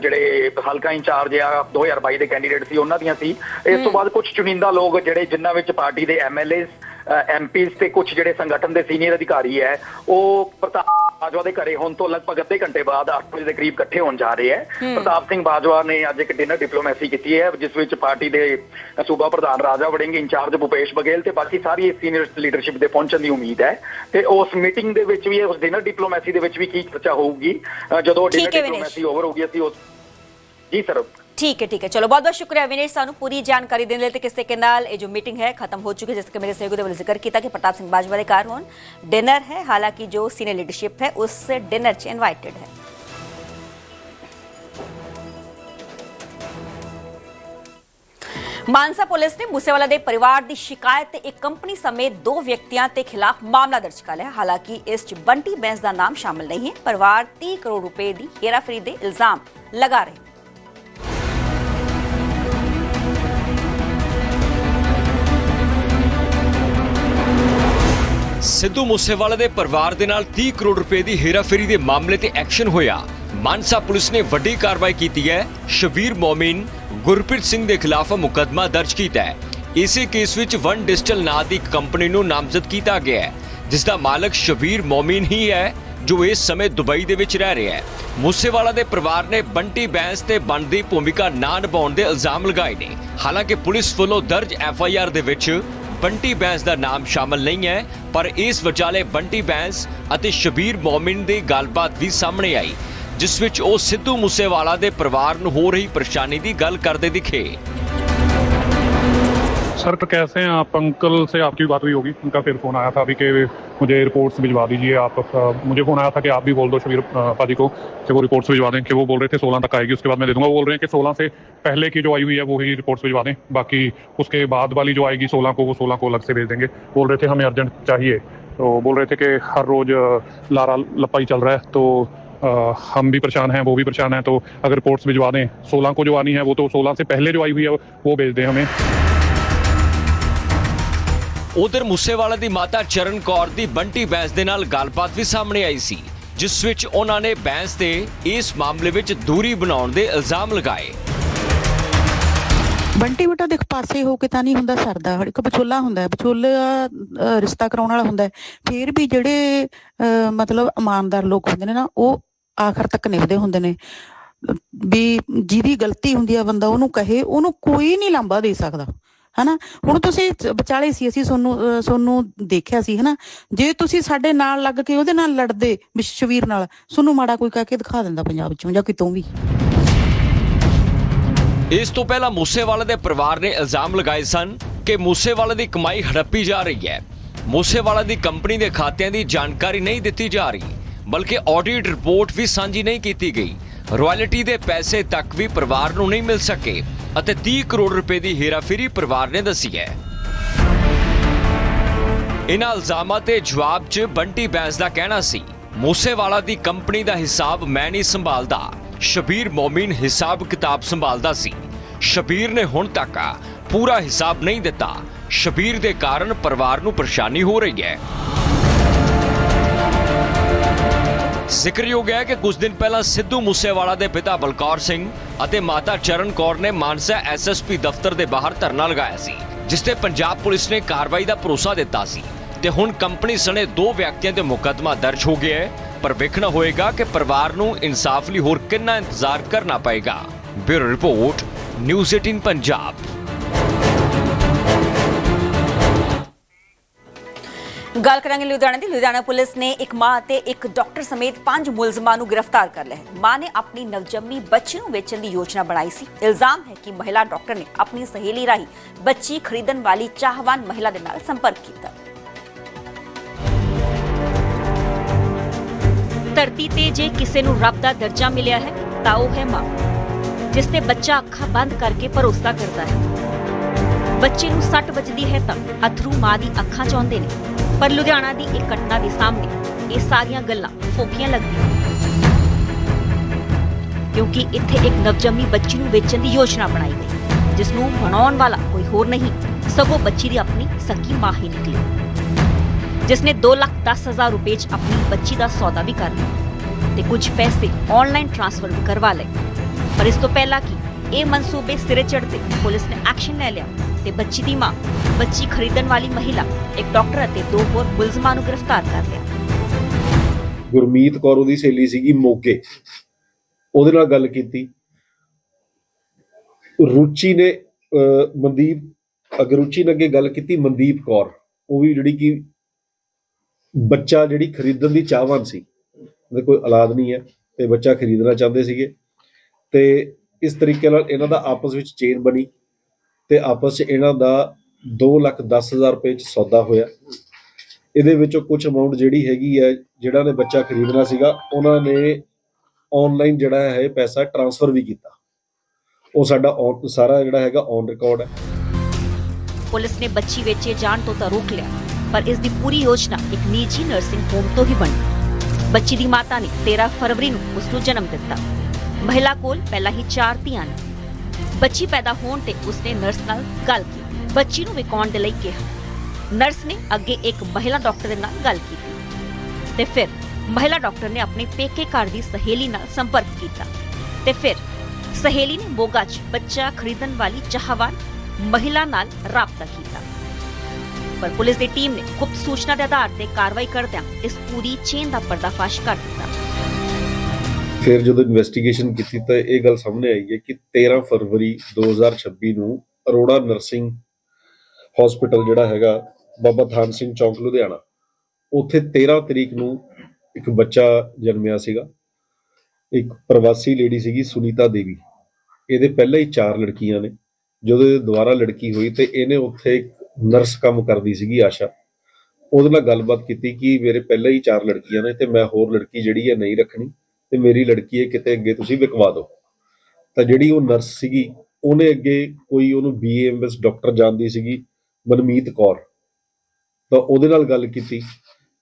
M: ਜਿਹੜੇ ਹਲਕਾ ਇੰਚਾਰਜ ਆ 2022 ਦੇ ਕੈਂਡੀਡੇਟ ਸੀ ਉਹਨਾਂ ਦੀਆਂ ਸੀ। ਇਸ ਤੋਂ ਬਾਅਦ ਕੁਝ ਚੁਣਿੰਦਾ ਲੋਕ ਜਿਹੜੇ ਜਿਨ੍ਹਾਂ ਵਿੱਚ ਪਾਰਟੀ ਦੇ ਐਮਐਲਏਸ ਐਮਪੀਸ ਤੇ ਕੁਝ ਜਿਹੜੇ ਸੰਗਠਨ ਦੇ ਸੀਨੀਅਰ ਅਧਿਕਾਰੀ ਹੈ ਉਹ ਪ੍ਰਤਾਪ ਬਾਜਵਾ ਦੇ ਘਰੇ ਹੁਣ ਤੋਂ ਲਗਭਗ ਅੱਧੇ ਘੰਟੇ ਬਾਅਦ 8 ਵਜੇ ਦੇ ਕਰੀਬ ਇਕੱਠੇ ਹੋਣ ਜਾ ਰਹੇ ਹੈ। ਪ੍ਰਤਾਪ ਸਿੰਘ ਬਾਜਵਾ ਨੇ ਅੱਜ ਇੱਕ ਡਿਨਰ ਡਿਪਲੋਮੈਸੀ ਕੀਤੀ ਹੈ ਜਿਸ ਵਿੱਚ ਪਾਰਟੀ ਦੇ ਸੂਬਾ ਪ੍ਰਧਾਨ ਰਾਜਾ ਵੜਿੰਗ ਇੰਚਾਰਜ ਭੁਪੇਸ਼ ਬਘੇਲ ਤੇ ਬਾਕੀ ਸਾਰੀ ਸੀਨੀਅਰ ਲੀਡਰਸ਼ਿਪ ਦੇ ਪਹੁੰਚਣ ਦੀ ਉਮੀਦ ਹੈ। ਤੇ ਉਸ ਮੀਟਿੰਗ ਦੇ ਵਿੱਚ ਵੀ ਉਸ ਡਿਨਰ ਡਿਪਲੋਮੈਸੀ ਦੇ ਵਿੱਚ ਵੀ ਕੀ ਚਰਚਾ ਹੋਊਗੀ ਜਦੋਂ ਡਿਨਰ
A: ਹੈ।
M: ਡਿਪਲੋਮੈਸੀ ਓਵਰ ਹੋਊਗੀ ਅਸੀਂ ਉਸ ਜੀ ਸਰ
A: ਠੀਕ ਹੈ ਠੀਕ ਹੈ। ਚਲੋ ਬਹੁਤ ਬਹੁਤ ਸ਼ੁਕਰੀਆ ਵਿਨੇਸ਼ ਸਾਨੂੰ ਪੂਰੀ ਜਾਣਕਾਰੀ ਦੇਣ ਲਈ ਤੇ ਕਿਸ ਤਰੀਕੇ ਨਾਲ ਇਹ ਜੋ ਮੀਟਿੰਗ ਹੈ ਖਤਮ ਹੋ ਚੁੱਕੀ ਹੈ, ਜਿਸ ਕਿ ਮੇਰੇ ਸਹਿਯੋਗੀ ਦੇ ਵੱਲੋਂ ਜ਼ਿਕਰ ਕੀਤਾ ਕਿ ਪ੍ਰਤਾਪ ਸਿੰਘ ਬਾਜਵਾ ਦੇ ਘਰ ਹੁਣ ਡਿਨਰ ਹੈ। ਹਾਲਾਂਕਿ ਜੋ ਸੀਨੀਅਰ ਲੀਡਰਸ਼ਿਪ ਹੈ ਮਾਨਸਾ ਪੁਲਿਸ ਨੇ ਮੂਸੇਵਾਲਾ ਦੇ ਪਰਿਵਾਰ ਦੀ ਸ਼ਿਕਾਇਤ ਤੇ ਇੱਕ ਕੰਪਨੀ ਸਮੇਤ ਦੋ ਵਿਅਕਤੀਆਂ ਤੇ ਖਿਲਾਫ ਮਾਮਲਾ ਦਰਜ ਕਰ ਲਿਆ। ਹਾਲਾਂਕਿ ਇਸ 'ਚ ਬੰਟੀ ਬੈਂਸ ਦਾ ਨਾਮ ਸ਼ਾਮਲ ਨਹੀਂ ਹੈ। ਪਰਿਵਾਰ 30 ਕਰੋੜ ਰੁਪਏ ਦੀ ਹੇਰਾਫੇਰੀ ਦੇ ਇਲਜ਼ਾਮ ਲਗਾ ਰਹੇ
N: ਸਿੱਧੂ ਮੂਸੇਵਾਲਾ ਦੇ ਪਰਿਵਾਰ ਦੇ ਨਾਲ 30 ਕਰੋੜ ਰੁਪਏ ਦੀ ਹੇਰਾਫੇਰੀ ਦੇ ਮਾਮਲੇ ਤੇ ਐਕਸ਼ਨ ਹੋਇਆ। ਮਾਨਸਾ ਪੁਲਿਸ ਨੇ ਵੱਡੀ ਕਾਰਵਾਈ ਕੀਤੀ ਹੈ। ਸ਼ਬੀਰ ਮੋਮਿਨ ਗੁਰਪ੍ਰੀਤ ਸਿੰਘ ਦੇ ਖਿਲਾਫ ਮੁਕੱਦਮਾ ਦਰਜ ਕੀਤਾ ਹੈ। ਇਸੇ ਕੇਸ ਵਿੱਚ ਵਨ ਡਿਜੀਟਲ ਨਾਂ ਦੀ ਇੱਕ ਕੰਪਨੀ ਨੂੰ ਨਾਮਜ਼ਦ ਕੀਤਾ ਗਿਆ ਹੈ, ਜਿਸ ਦਾ ਮਾਲਕ ਸ਼ਬੀਰ ਮੋਮਿਨ ਹੀ ਹੈ, ਜੋ ਇਸ ਸਮੇਂ ਦੁਬਈ ਦੇ ਵਿੱਚ ਰਹਿ ਰਿਹਾ ਹੈ। ਮੂਸੇਵਾਲਾ ਦੇ ਪਰਿਵਾਰ ਨੇ ਬੰਟੀ ਬੈਂਸ ਤੇ ਬਣਦੀ ਭੂਮਿਕਾ ਨਾ ਨਿਭਾਉਣ ਦੇ ਇਲਜ਼ਾਮ ਲਗਾਏ ਨੇ। ਹਾਲਾਂਕਿ ਪੁਲਿਸ ਵੱਲੋਂ ਦਰਜ ਐਫ ਆਈ ਆਰ ਦੇ ਵਿੱਚ ਬੰਟੀ ਬੈਂਸ ਦਾ ਨਾਮ ਸ਼ਾਮਲ ਨਹੀਂ ਹੈ, ਪਰ ਇਸ ਵਿਚਾਲੇ ਬੰਟੀ ਬੈਂਸ ਅਤੇ ਸ਼ਬੀਰ ਮੋਮਿਨ ਦੀ ਗੱਲਬਾਤ ਵੀ ਸਾਹਮਣੇ ਆਈ, ਜਿਸ ਵਿੱਚ ਉਹ ਸਿੱਧੂ ਮੂਸੇਵਾਲਾ ਦੇ ਪਰਿਵਾਰ ਨੂੰ ਹੋ ਰਹੀ ਪਰੇਸ਼ਾਨੀ ਦੀ ਗੱਲ ਕਰਦੇ ਦਿਖੇ।
O: सर तो कैसे हैं आप? अंकल से आपकी बात हुई होगी। उनका फिर फ़ोन आया था अभी कि मुझे रिपोर्ट्स भिजवा दीजिए। आप मुझे फ़ोन आया था कि आप भी बोल दो शबीर पाजी को कि वो रिपोर्ट्स भिजवा दें कि वो बोल रहे थे सोलह तक आएगी उसके बाद मैं दे दूँगा। वो बोल रहे हैं कि सोलह से पहले की जो आई हुई है वो ही रिपोर्ट्स भिजवा दें। बाकी उसके बाद वाली जो आएगी सोलह को वो सोलह को अलग से भेज देंगे। बोल रहे थे हमें अर्जेंट चाहिए। तो बोल रहे थे कि हर रोज़ लारा लप्पा ही चल रहा है। तो अ, हम भी परेशान हैं वो भी परेशान हैं। तो अगर रिपोर्ट्स भिजवा दें सोलह को जो आनी है वो तो सोलह से पहले जो आई हुई है वो भेज दें हमें।
N: ਉਧਰ ਮੂਸੇਵਾਲਾ ਦੀ ਮਾਤਾ ਚਰਨ ਕੌਰ ਦੀ ਬੰਟੀ ਬੈਂਸ ਦੇ ਨਾਲ ਗੱਲਬਾਤ ਵੀ ਸਾਹਮਣੇ ਆਈ ਸੀ, ਜਿਸ ਵਿੱਚ ਉਹਨਾਂ ਨੇ ਬੈਂਸ ਤੇ ਇਸ ਮਾਮਲੇ ਵਿੱਚ ਦੂਰੀ ਬਣਾਉਣ ਦੇ ਇਲਜ਼ਾਮ ਲਗਾਏ।
P: ਬੰਟੀ ਬੇਟਾ ਦੇਖ, ਪਾਸੇ ਹੋ ਕੇ ਤਾਂ ਨਹੀਂ ਹੁੰਦਾ ਸਰਦਾ ਇੱਕ ਵਿਚੋਲਾ ਹੁੰਦਾ ਹੈ, ਵਿਚੋਲਾ ਰਿਸ਼ਤਾ ਕਰਾਉਣ ਵਾਲਾ ਹੁੰਦਾ ਹੈ। ਫਿਰ ਵੀ ਜਿਹੜੇ ਮਤਲਬ ਇਮਾਨਦਾਰ ਲੋਕ ਹੁੰਦੇ ਨੇ ਨਾ, ਉਹ ਆਖਰ ਤੱਕ ਨਿਭਦੇ ਹੁੰਦੇ ਨੇ। ਵੀ ਜਿਹਦੀ ਗਲਤੀ ਹੁੰਦੀ ਆ ਬੰਦਾ, ਉਹਨੂੰ ਕਹੇ, ਉਹਨੂੰ ਕੋਈ ਨਹੀਂ ਲਾਂਬਾ ਦੇ ਸਕਦਾ। ਹਨਾ? ਹੁਣ ਤੁਸੀਂ ਵਿਚਾਲੇ ਸੀ, ਅਸੀਂ ਤੁਹਾਨੂੰ ਤੁਹਾਨੂੰ ਦੇਖਿਆ ਸੀ, ਹਨਾ? ਜੇ ਤੁਸੀਂ ਸਾਡੇ ਨਾਲ ਲੱਗ ਕੇ ਉਹਦੇ ਨਾਲ ਲੜਦੇ ਵਿਸ਼ਵੀਰ ਨਾਲ ਤੁਹਾਨੂੰ ਮਾੜਾ ਕੋਈ ਕਹਿ ਕੇ ਦਿਖਾ ਦਿੰਦਾ ਪੰਜਾਬ ਚੋਂ ਜਾਂ ਕਿਤੋਂ ਵੀ।
N: ਇਸ ਤੋਂ ਪਹਿਲਾਂ ਮੂਸੇਵਾਲਾ ਦੇ ਪਰਿਵਾਰ ਨੇ ਇਲਜ਼ਾਮ ਲਗਾਏ ਸਨ ਕਿ ਮੂਸੇਵਾਲਾ ਦੀ ਕਮਾਈ ਹੜੱਪੀ ਜਾ ਰਹੀ ਹੈ। ਮੂਸੇਵਾਲਾ ਦੀ ਕੰਪਨੀ ਦੇ ਖਾਤਿਆਂ ਦੀ ਜਾਣਕਾਰੀ ਨਹੀਂ ਦਿੱਤੀ ਜਾ ਰਹੀ, ਬਲਕਿ ਆਡਿਟ ਰਿਪੋਰਟ ਵੀ ਸਾਂਝੀ ਨਹੀਂ ਕੀਤੀ ਗਈ। ਰਾਇਲਟੀ ਦੇ ਪੈਸੇ ਤੱਕ ਵੀ ਪਰਿਵਾਰ ਨੂੰ ਨਹੀਂ ਮਿਲ ਸਕੇ ਅਤੇ 30 ਕਰੋੜ ਰੁਪਏ ਦੀ ਹੇਰਾਫੇਰੀ ਪਰਿਵਾਰ ਨੇ ਦੱਸੀ ਹੈ। ਇਨ੍ਹਾਂ ਇਲਜ਼ਾਮਾਂ ਤੇ ਜਵਾਬ 'ਚ ਬੰਟੀ ਬੈਂਸ ਦਾ ਕਹਿਣਾ ਸੀ, ਮੂਸੇਵਾਲਾ ਦੀ ਕੰਪਨੀ ਦਾ ਹਿਸਾਬ ਮੈਂ ਨਹੀਂ ਸੰਭਾਲਦਾ, ਸ਼ਬੀਰ ਮੋਮਿਨ ਹਿਸਾਬ ਕਿਤਾਬ ਸੰਭਾਲਦਾ ਸੀ। ਸ਼ਬੀਰ ਨੇ ਹੁਣ ਤੱਕ ਪੂਰਾ ਹਿਸਾਬ ਨਹੀਂ ਦਿੱਤਾ, ਸ਼ਬੀਰ ਦੇ ਕਾਰਨ ਪਰਿਵਾਰ ਨੂੰ ਪਰੇਸ਼ਾਨੀ ਹੋ ਰਹੀ ਹੈ। ਜ਼ਿਕਰਯੋਗ ਹੈ ਕਿ ਕੁਝ ਦਿਨ ਪਹਿਲਾਂ ਸਿੱਧੂ ਮੂਸੇਵਾਲਾ ਦੇ ਪਿਤਾ ਬਲਕੌਰ ਸਿੰਘ ਅਤੇ ਮਾਤਾ ਚਰਨ ਕੌਰ ਨੇ ਮਾਨਸਾ ਐਸਐਸਪੀ ਦਫ਼ਤਰ ਦੇ ਬਾਹਰ ਧਰਨਾ ਲਗਾਇਆ ਸੀ, ਜਿਸ ਤੇ ਪੰਜਾਬ ਪੁਲਿਸ ਨੇ ਕਾਰਵਾਈ ਦਾ ਭਰੋਸਾ ਦਿੱਤਾ ਸੀ। ਤੇ ਹੁਣ ਕੰਪਨੀ ਸਣੇ ਦੋ ਵਿਅਕਤੀਆਂ ਤੇ ਮੁਕੱਦਮਾ ਦਰਜ ਹੋ ਗਿਆ ਹੈ। ਪਰ ਵੇਖਣਾ ਹੋਏਗਾ ਕਿ ਪਰਿਵਾਰ ਨੂੰ ਇਨਸਾਫ ਲਈ ਹੋਰ ਕਿੰਨਾ ਇੰਤਜ਼ਾਰ ਕਰਨਾ ਪਏਗਾ। Bureau report, news 18 Punjab.
A: ਗੱਲ ਕਰਾਂਗੇ ਲੁਧਿਆਣਾ ਦੀ। ਲੁਧਿਆਣਾ ਪੁਲਿਸ ਨੇ ਇੱਕ ਮਾਂ ਅਤੇ ਇੱਕ ਡਾਕਟਰ ਸਮੇਤ ਪੰਜ ਮੁਲਜ਼ਮਾਂ ਨੂੰ ਗ੍ਰਿਫਤਾਰ ਕਰ ਲਿਆ ਹੈ। ਮਾਂ ਨੇ ਆਪਣੀ ਨਵਜੰਮੀ ਬੱਚੀ ਨੂੰ ਵੇਚਣ ਦੀ ਯੋਜਨਾ ਬਣਾਈ ਸੀ। ਇਲਜ਼ਾਮ ਹੈ ਕਿ ਮਹਿਲਾ ਡਾਕਟਰ ਨੇ ਆਪਣੀ ਸਹੇਲੀ ਰਾਹੀਂ ਬੱਚੀ ਖਰੀਦਣ ਵਾਲੀ ਚਾਹਵਾਨ ਮਹਿਲਾ ਦੇ ਨਾਲ ਸੰਪਰਕ ਕੀਤਾ। ਧਰਤੀ ਤੇ ਜੇ ਕਿਸੇ ਨੂੰ ਰੱਬ ਦਾ ਦਰਜਾ ਮਿਲਿਆ ਹੈ, ਤਾਂ ਉਹ ਹੈ ਮਾਂ, ਜਿਸ ਤੇ ਬੱਚਾ ਅੱਖਾਂ ਬੰਦ ਕਰਕੇ ਭਰੋਸਾ ਕਰਦਾ ਹੈ। ਬੱਚੇ ਨੂੰ ਸੱਟ ਵੱਜਦੀ ਹੈ ਤਾਂ ਅਥਰੂ ਮਾਂ ਦੀ ਅੱਖਾਂ ਚਾਹੁੰਦੇ ਨੇ। ਪਰ ਲੁਧਿਆਣਾ ਦੀ ਇੱਕ ਘਟਨਾ ਦੇ ਸਾਹਮਣੇ ਇਹ ਸਾਰੀਆਂ ਗੱਲਾਂ ਫੋਕੀਆਂ ਲੱਗਦੀਆਂ ਕਿਉਂਕਿ ਇੱਥੇ ਇੱਕ ਨਵਜੰਮੀ ਬੱਚੀ ਨੂੰ ਵੇਚਣ ਦੀ ਯੋਜਨਾ ਬਣਾਈ ਗਈ, ਜਿਸ ਨੂੰ ਬਣਾਉਣ ਵਾਲਾ ਕੋਈ ਹੋਰ ਨਹੀਂ, ਸਗੋਂ ਬੱਚੀ ਦੀ ਆਪਣੀ ਸਕੀ ਮਾਂ ਹੀ ਨਿਕਲੀ। ਜਿਸ ਨੇ 2 ਲੱਖ 10 ਹਜ਼ਾਰ ਰੁਪਏ 'ਚ ਆਪਣੀ ਬੱਚੀ ਦਾ ਸੌਦਾ ਵੀ ਕਰ ਲਿਆ ਤੇ ਕੁਝ ਪੈਸੇ ਆਨਲਾਈਨ ਟ੍ਰਾਂਸਫਰ ਵੀ ਕਰਵਾ ਲਏ। ਪਰ ਇਸ ਤੋਂ ਪਹਿਲਾਂ ਕਿ ਇਹ ਮਨਸੂਬੇ ਸਿਰੇ ਚੜ੍ਹਦੇ ਪੁਲਿਸ ਨੇ ਐਕਸ਼ਨ ਲੈ ਲਿਆ। ਤੇ ਬੱਚੀ ਦੀ ਮਾਂ। ਬੱਚੀ ਖਰੀਦਣ ਵਾਲੀ ਮਹਿਲਾ, ਇੱਕ ਡਾਕਟਰ ਅਤੇ ਦੋ ਹੋਰ ਮੁਲਜ਼ਮਾਂ ਨੂੰ ਗ੍ਰਿਫਤਾਰ ਕਰ ਲਿਆ।
Q: ਗੁਰਮੀਤ ਕੌਰ ਉਹਦੀ ਸਹੇਲੀ ਸੀਗੀ ਮੋਗੇ। ਉਹਦੇ ਨਾਲ ਗੱਲ ਕੀਤੀ। ਰੁਚੀ ਨੇ ਮਨਦੀਪ, ਅਗਰ ਨੇ ਅੱਗੇ ਗੱਲ ਕੀਤੀ, ਮਨਦੀਪ ਕੌਰ। ਉਹ ਵੀ ਜਿਹੜੀ ਕਿ ਬੱਚਾ ਜਿਹੜੀ ਖਰੀਦਣ ਦੀ ਚਾਹਵਾਨ ਸੀ। ਉਹਦੇ ਕੋਈ ਔਲਾਦ ਨਹੀਂ ਹੈ ਤੇ ਬੱਚਾ ਖਰੀਦਣਾ ਚਾਹੁੰਦੇ ਸੀਗੇ। ਤੇ ਇਸ ਤਰੀਕੇ ਨਾਲ ਇਹਨਾਂ ਦਾ ਆਪਸ ਵਿੱਚ ਚੇਨ ਬਣੀ। ਤੇ ਆਪਸ 'ਚ ਇਹਨਾਂ ਦਾ 2 ਲੱਖ 10 ਰੁਪਏ 'ਚ ਸੌਦਾ ਹੋਇਆ। ਇਹਦੇ ਵਿੱਚੋਂ ਕੁਝ ਅਮਾਉਂਟ ਜਿਹੜੀ ਹੈਗੀ ਹੈ, ਜਿਹੜਾ ਨੇ ਬੱਚਾ ਖਰੀਦਣਾ ਸੀਗਾ, ਉਹਨਾਂ ਨੇ ਆਨਲਾਈਨ ਜਿਹੜਾ ਹੈ ਪੈਸਾ ਟ੍ਰਾਂਸਫਰ ਵੀ ਕੀਤਾ। ਉਹ ਸਾਡਾ ਸਾਰਾ ਜਿਹੜਾ ਹੈਗਾ ਔਨ ਰਿਕਾਰਡ ਹੈ।
A: ਪੁਲਿਸ ਨੇ ਬੱਚੀ ਵੇਚੇ ਜਾਣ ਤੋਂ ਤਾਂ ਰੋਕ ਲਿਆ, ਪਰ ਇਸ ਦੀ ਪੂਰੀ ਯੋਜਨਾ ਇੱਕ ਨਿੱਜੀ ਨਰਸਿੰਗ ਹੋਮ ਤੋਂ ਹੀ ਬਣੀ। ਬੱਚੀ ਦੀ ਮਾਤਾ ਨੇ 13 ਫਰਵਰੀ ਨੂੰ ਉਸ ਨੂੰ ਜਨਮ ਦਿੱਤਾ। ਮਹਿਲਾ ਕੋਲ ਪਹਿਲਾਂ ਹੀ ਚਾਰ ਧੀਆਂ ਨੇ। ਬੱਚੀ ਪੈਦਾ ਹੋਣ ਤੇ ਉਸਨੇ ਨਰਸ ਨਾਲ ਗੱਲ ਕੀਤੀ। ਬੱਚੀ ਨੂੰ ਵਿਕਾਉਣ ਦੇ ਲਈ ਕਿਹਾ। ਨਰਸ ਨੇ ਅੱਗੇ ਇੱਕ ਮਹਿਲਾ ਡਾਕਟਰ ਦੇ ਨਾਲ ਗੱਲ ਕੀਤੀ। ਤੇ ਫਿਰ ਮਹਿਲਾ ਡਾਕਟਰ ਨੇ ਆਪਣੇ ਪੇਕੇ ਘਰ ਦੀ ਸਹੇਲੀ ਨਾਲ ਸੰਪਰਕ ਕੀਤਾ। ਤੇ ਫਿਰ ਸਹੇਲੀ ਨੇ ਮੋਗਾ 'ਚ ਬੱਚਾ ਖਰੀਦਣ ਵਾਲੀ ਚਾਹਵਾਨ ਮਹਿਲਾ ਨਾਲ ਰਾਬਤਾ ਕੀਤਾ। ਪਰ ਪੁਲਿਸ ਦੀ ਟੀਮ ਨੇ ਗੁਪਤ ਸੂਚਨਾ ਦੇ ਆਧਾਰ ਤੇ ਕਾਰਵਾਈ ਕਰਦਿਆਂ ਇਸ ਪੂਰੀ ਚੇਨ ਦਾ ਪਰਦਾਫਾਸ਼ ਕਰ ਦਿੱਤਾ।
Q: ਫਿਰ ਜਦੋਂ ਇਨਵੈਸਟੀਗੇਸ਼ਨ ਕੀਤੀ ਤਾਂ ਇਹ ਗੱਲ ਸਾਹਮਣੇ ਆਈ ਹੈ ਕਿ 13 ਫਰਵਰੀ 2026 ਨੂੰ ਅਰੋੜਾ ਨਰਸਿੰਗ ਹਸਪੀਟਲ ਜਿਹੜਾ ਹੈਗਾ, ਬਾਬਾ ਥਾਨ ਸਿੰਘ ਚੌਂਕ, ਲੁਧਿਆਣਾ। ਉੱਥੇ 13 ਤਰੀਕ ਨੂੰ ਇੱਕ ਬੱਚਾ ਜਨਮਿਆ ਸੀਗਾ। ਇੱਕ ਪ੍ਰਵਾਸੀ ਲੇਡੀ ਸੀਗੀ, ਸੁਨੀਤਾ ਦੇਵੀ। ਇਹਦੇ ਪਹਿਲਾਂ ਹੀ ਚਾਰ ਲੜਕੀਆਂ ਨੇ। ਜਦੋਂ ਇਹ ਦੁਬਾਰਾ ਲੜਕੀ ਹੋਈ ਤੇ ਇਹਨੇ ਉੱਥੇ ਇੱਕ ਨਰਸ ਕੰਮ ਕਰਦੀ ਸੀਗੀ, ਆਸ਼ਾ। ਉਹਦੇ ਨਾਲ ਗੱਲਬਾਤ ਕੀਤੀ ਕਿ ਮੇਰੇ ਪਹਿਲਾਂ ਹੀ ਚਾਰ ਲੜਕੀਆਂ ਨੇ ਤੇ ਮੈਂ ਹੋਰ ਲੜਕੀ ਜਿਹੜੀ ਹੈ ਨਹੀਂ ਰੱਖਣੀ। ਤੇ ਮੇਰੀ ਲੜਕੀ ਹੈ, ਕਿਤੇ ਅੱਗੇ ਤੁਸੀਂ ਵਿਕਵਾ ਦਿਓ। ਤਾਂ ਜਿਹੜੀ ਉਹ ਨਰਸ ਸੀਗੀ, ਉਹਨੇ ਅੱਗੇ ਕੋਈ ਉਹਨੂੰ ਬੀਏਐਮਐਸ ਡਾਕਟਰ ਜਾਣਦੀ ਸੀਗੀ, ਮਨਮੀਤ ਕੌਰ। ਤਾਂ ਉਹਦੇ ਨਾਲ ਗੱਲ ਕੀਤੀ,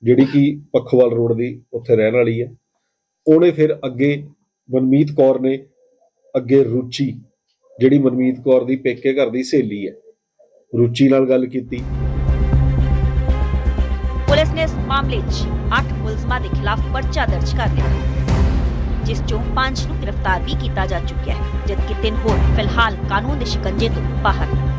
Q: ਜਿਹੜੀ ਕਿ ਪੱਖੋਵਾਲ ਰੋਡ ਦੀ ਉੱਥੇ ਰਹਿਣ ਵਾਲੀ ਹੈ। ਉਹਨੇ ਫਿਰ ਅੱਗੇ ਮਨਮੀਤ ਕੌਰ ਨੇ ਅੱਗੇ ਰੁਚੀ, ਜਿਹੜੀ ਮਨਮੀਤ ਕੌਰ ਦੀ ਪੇਕੇ ਘਰ ਦੀ ਸਹੇਲੀ ਹੈ, ਰੁਚੀ ਨਾਲ ਗੱਲ ਕੀਤੀ।
A: ਪੁਲਿਸ ਨੇ ਇਸ ਮਾਮਲੇ 'ਚ 8 ਮੁਲਜ਼ਮਾਂ ਦੇ ਖਿਲਾਫ ਪਰਚਾ ਦਰਜ ਕਰ ਲਿਆ। ਜਿਸ 'ਚੋਂ ਪੰਜ ਨੂੰ ਗ੍ਰਿਫਤਾਰ ਵੀ ਕੀਤਾ ਜਾ ਚੁੱਕਿਆ ਹੈ, ਜਦਕਿ ਤਿੰਨ ਹੋਰ ਫਿਲਹਾਲ ਕਾਨੂੰਨ ਦੇ ਸ਼ਿਕੰਜੇ ਤੋਂ ਬਾਹਰ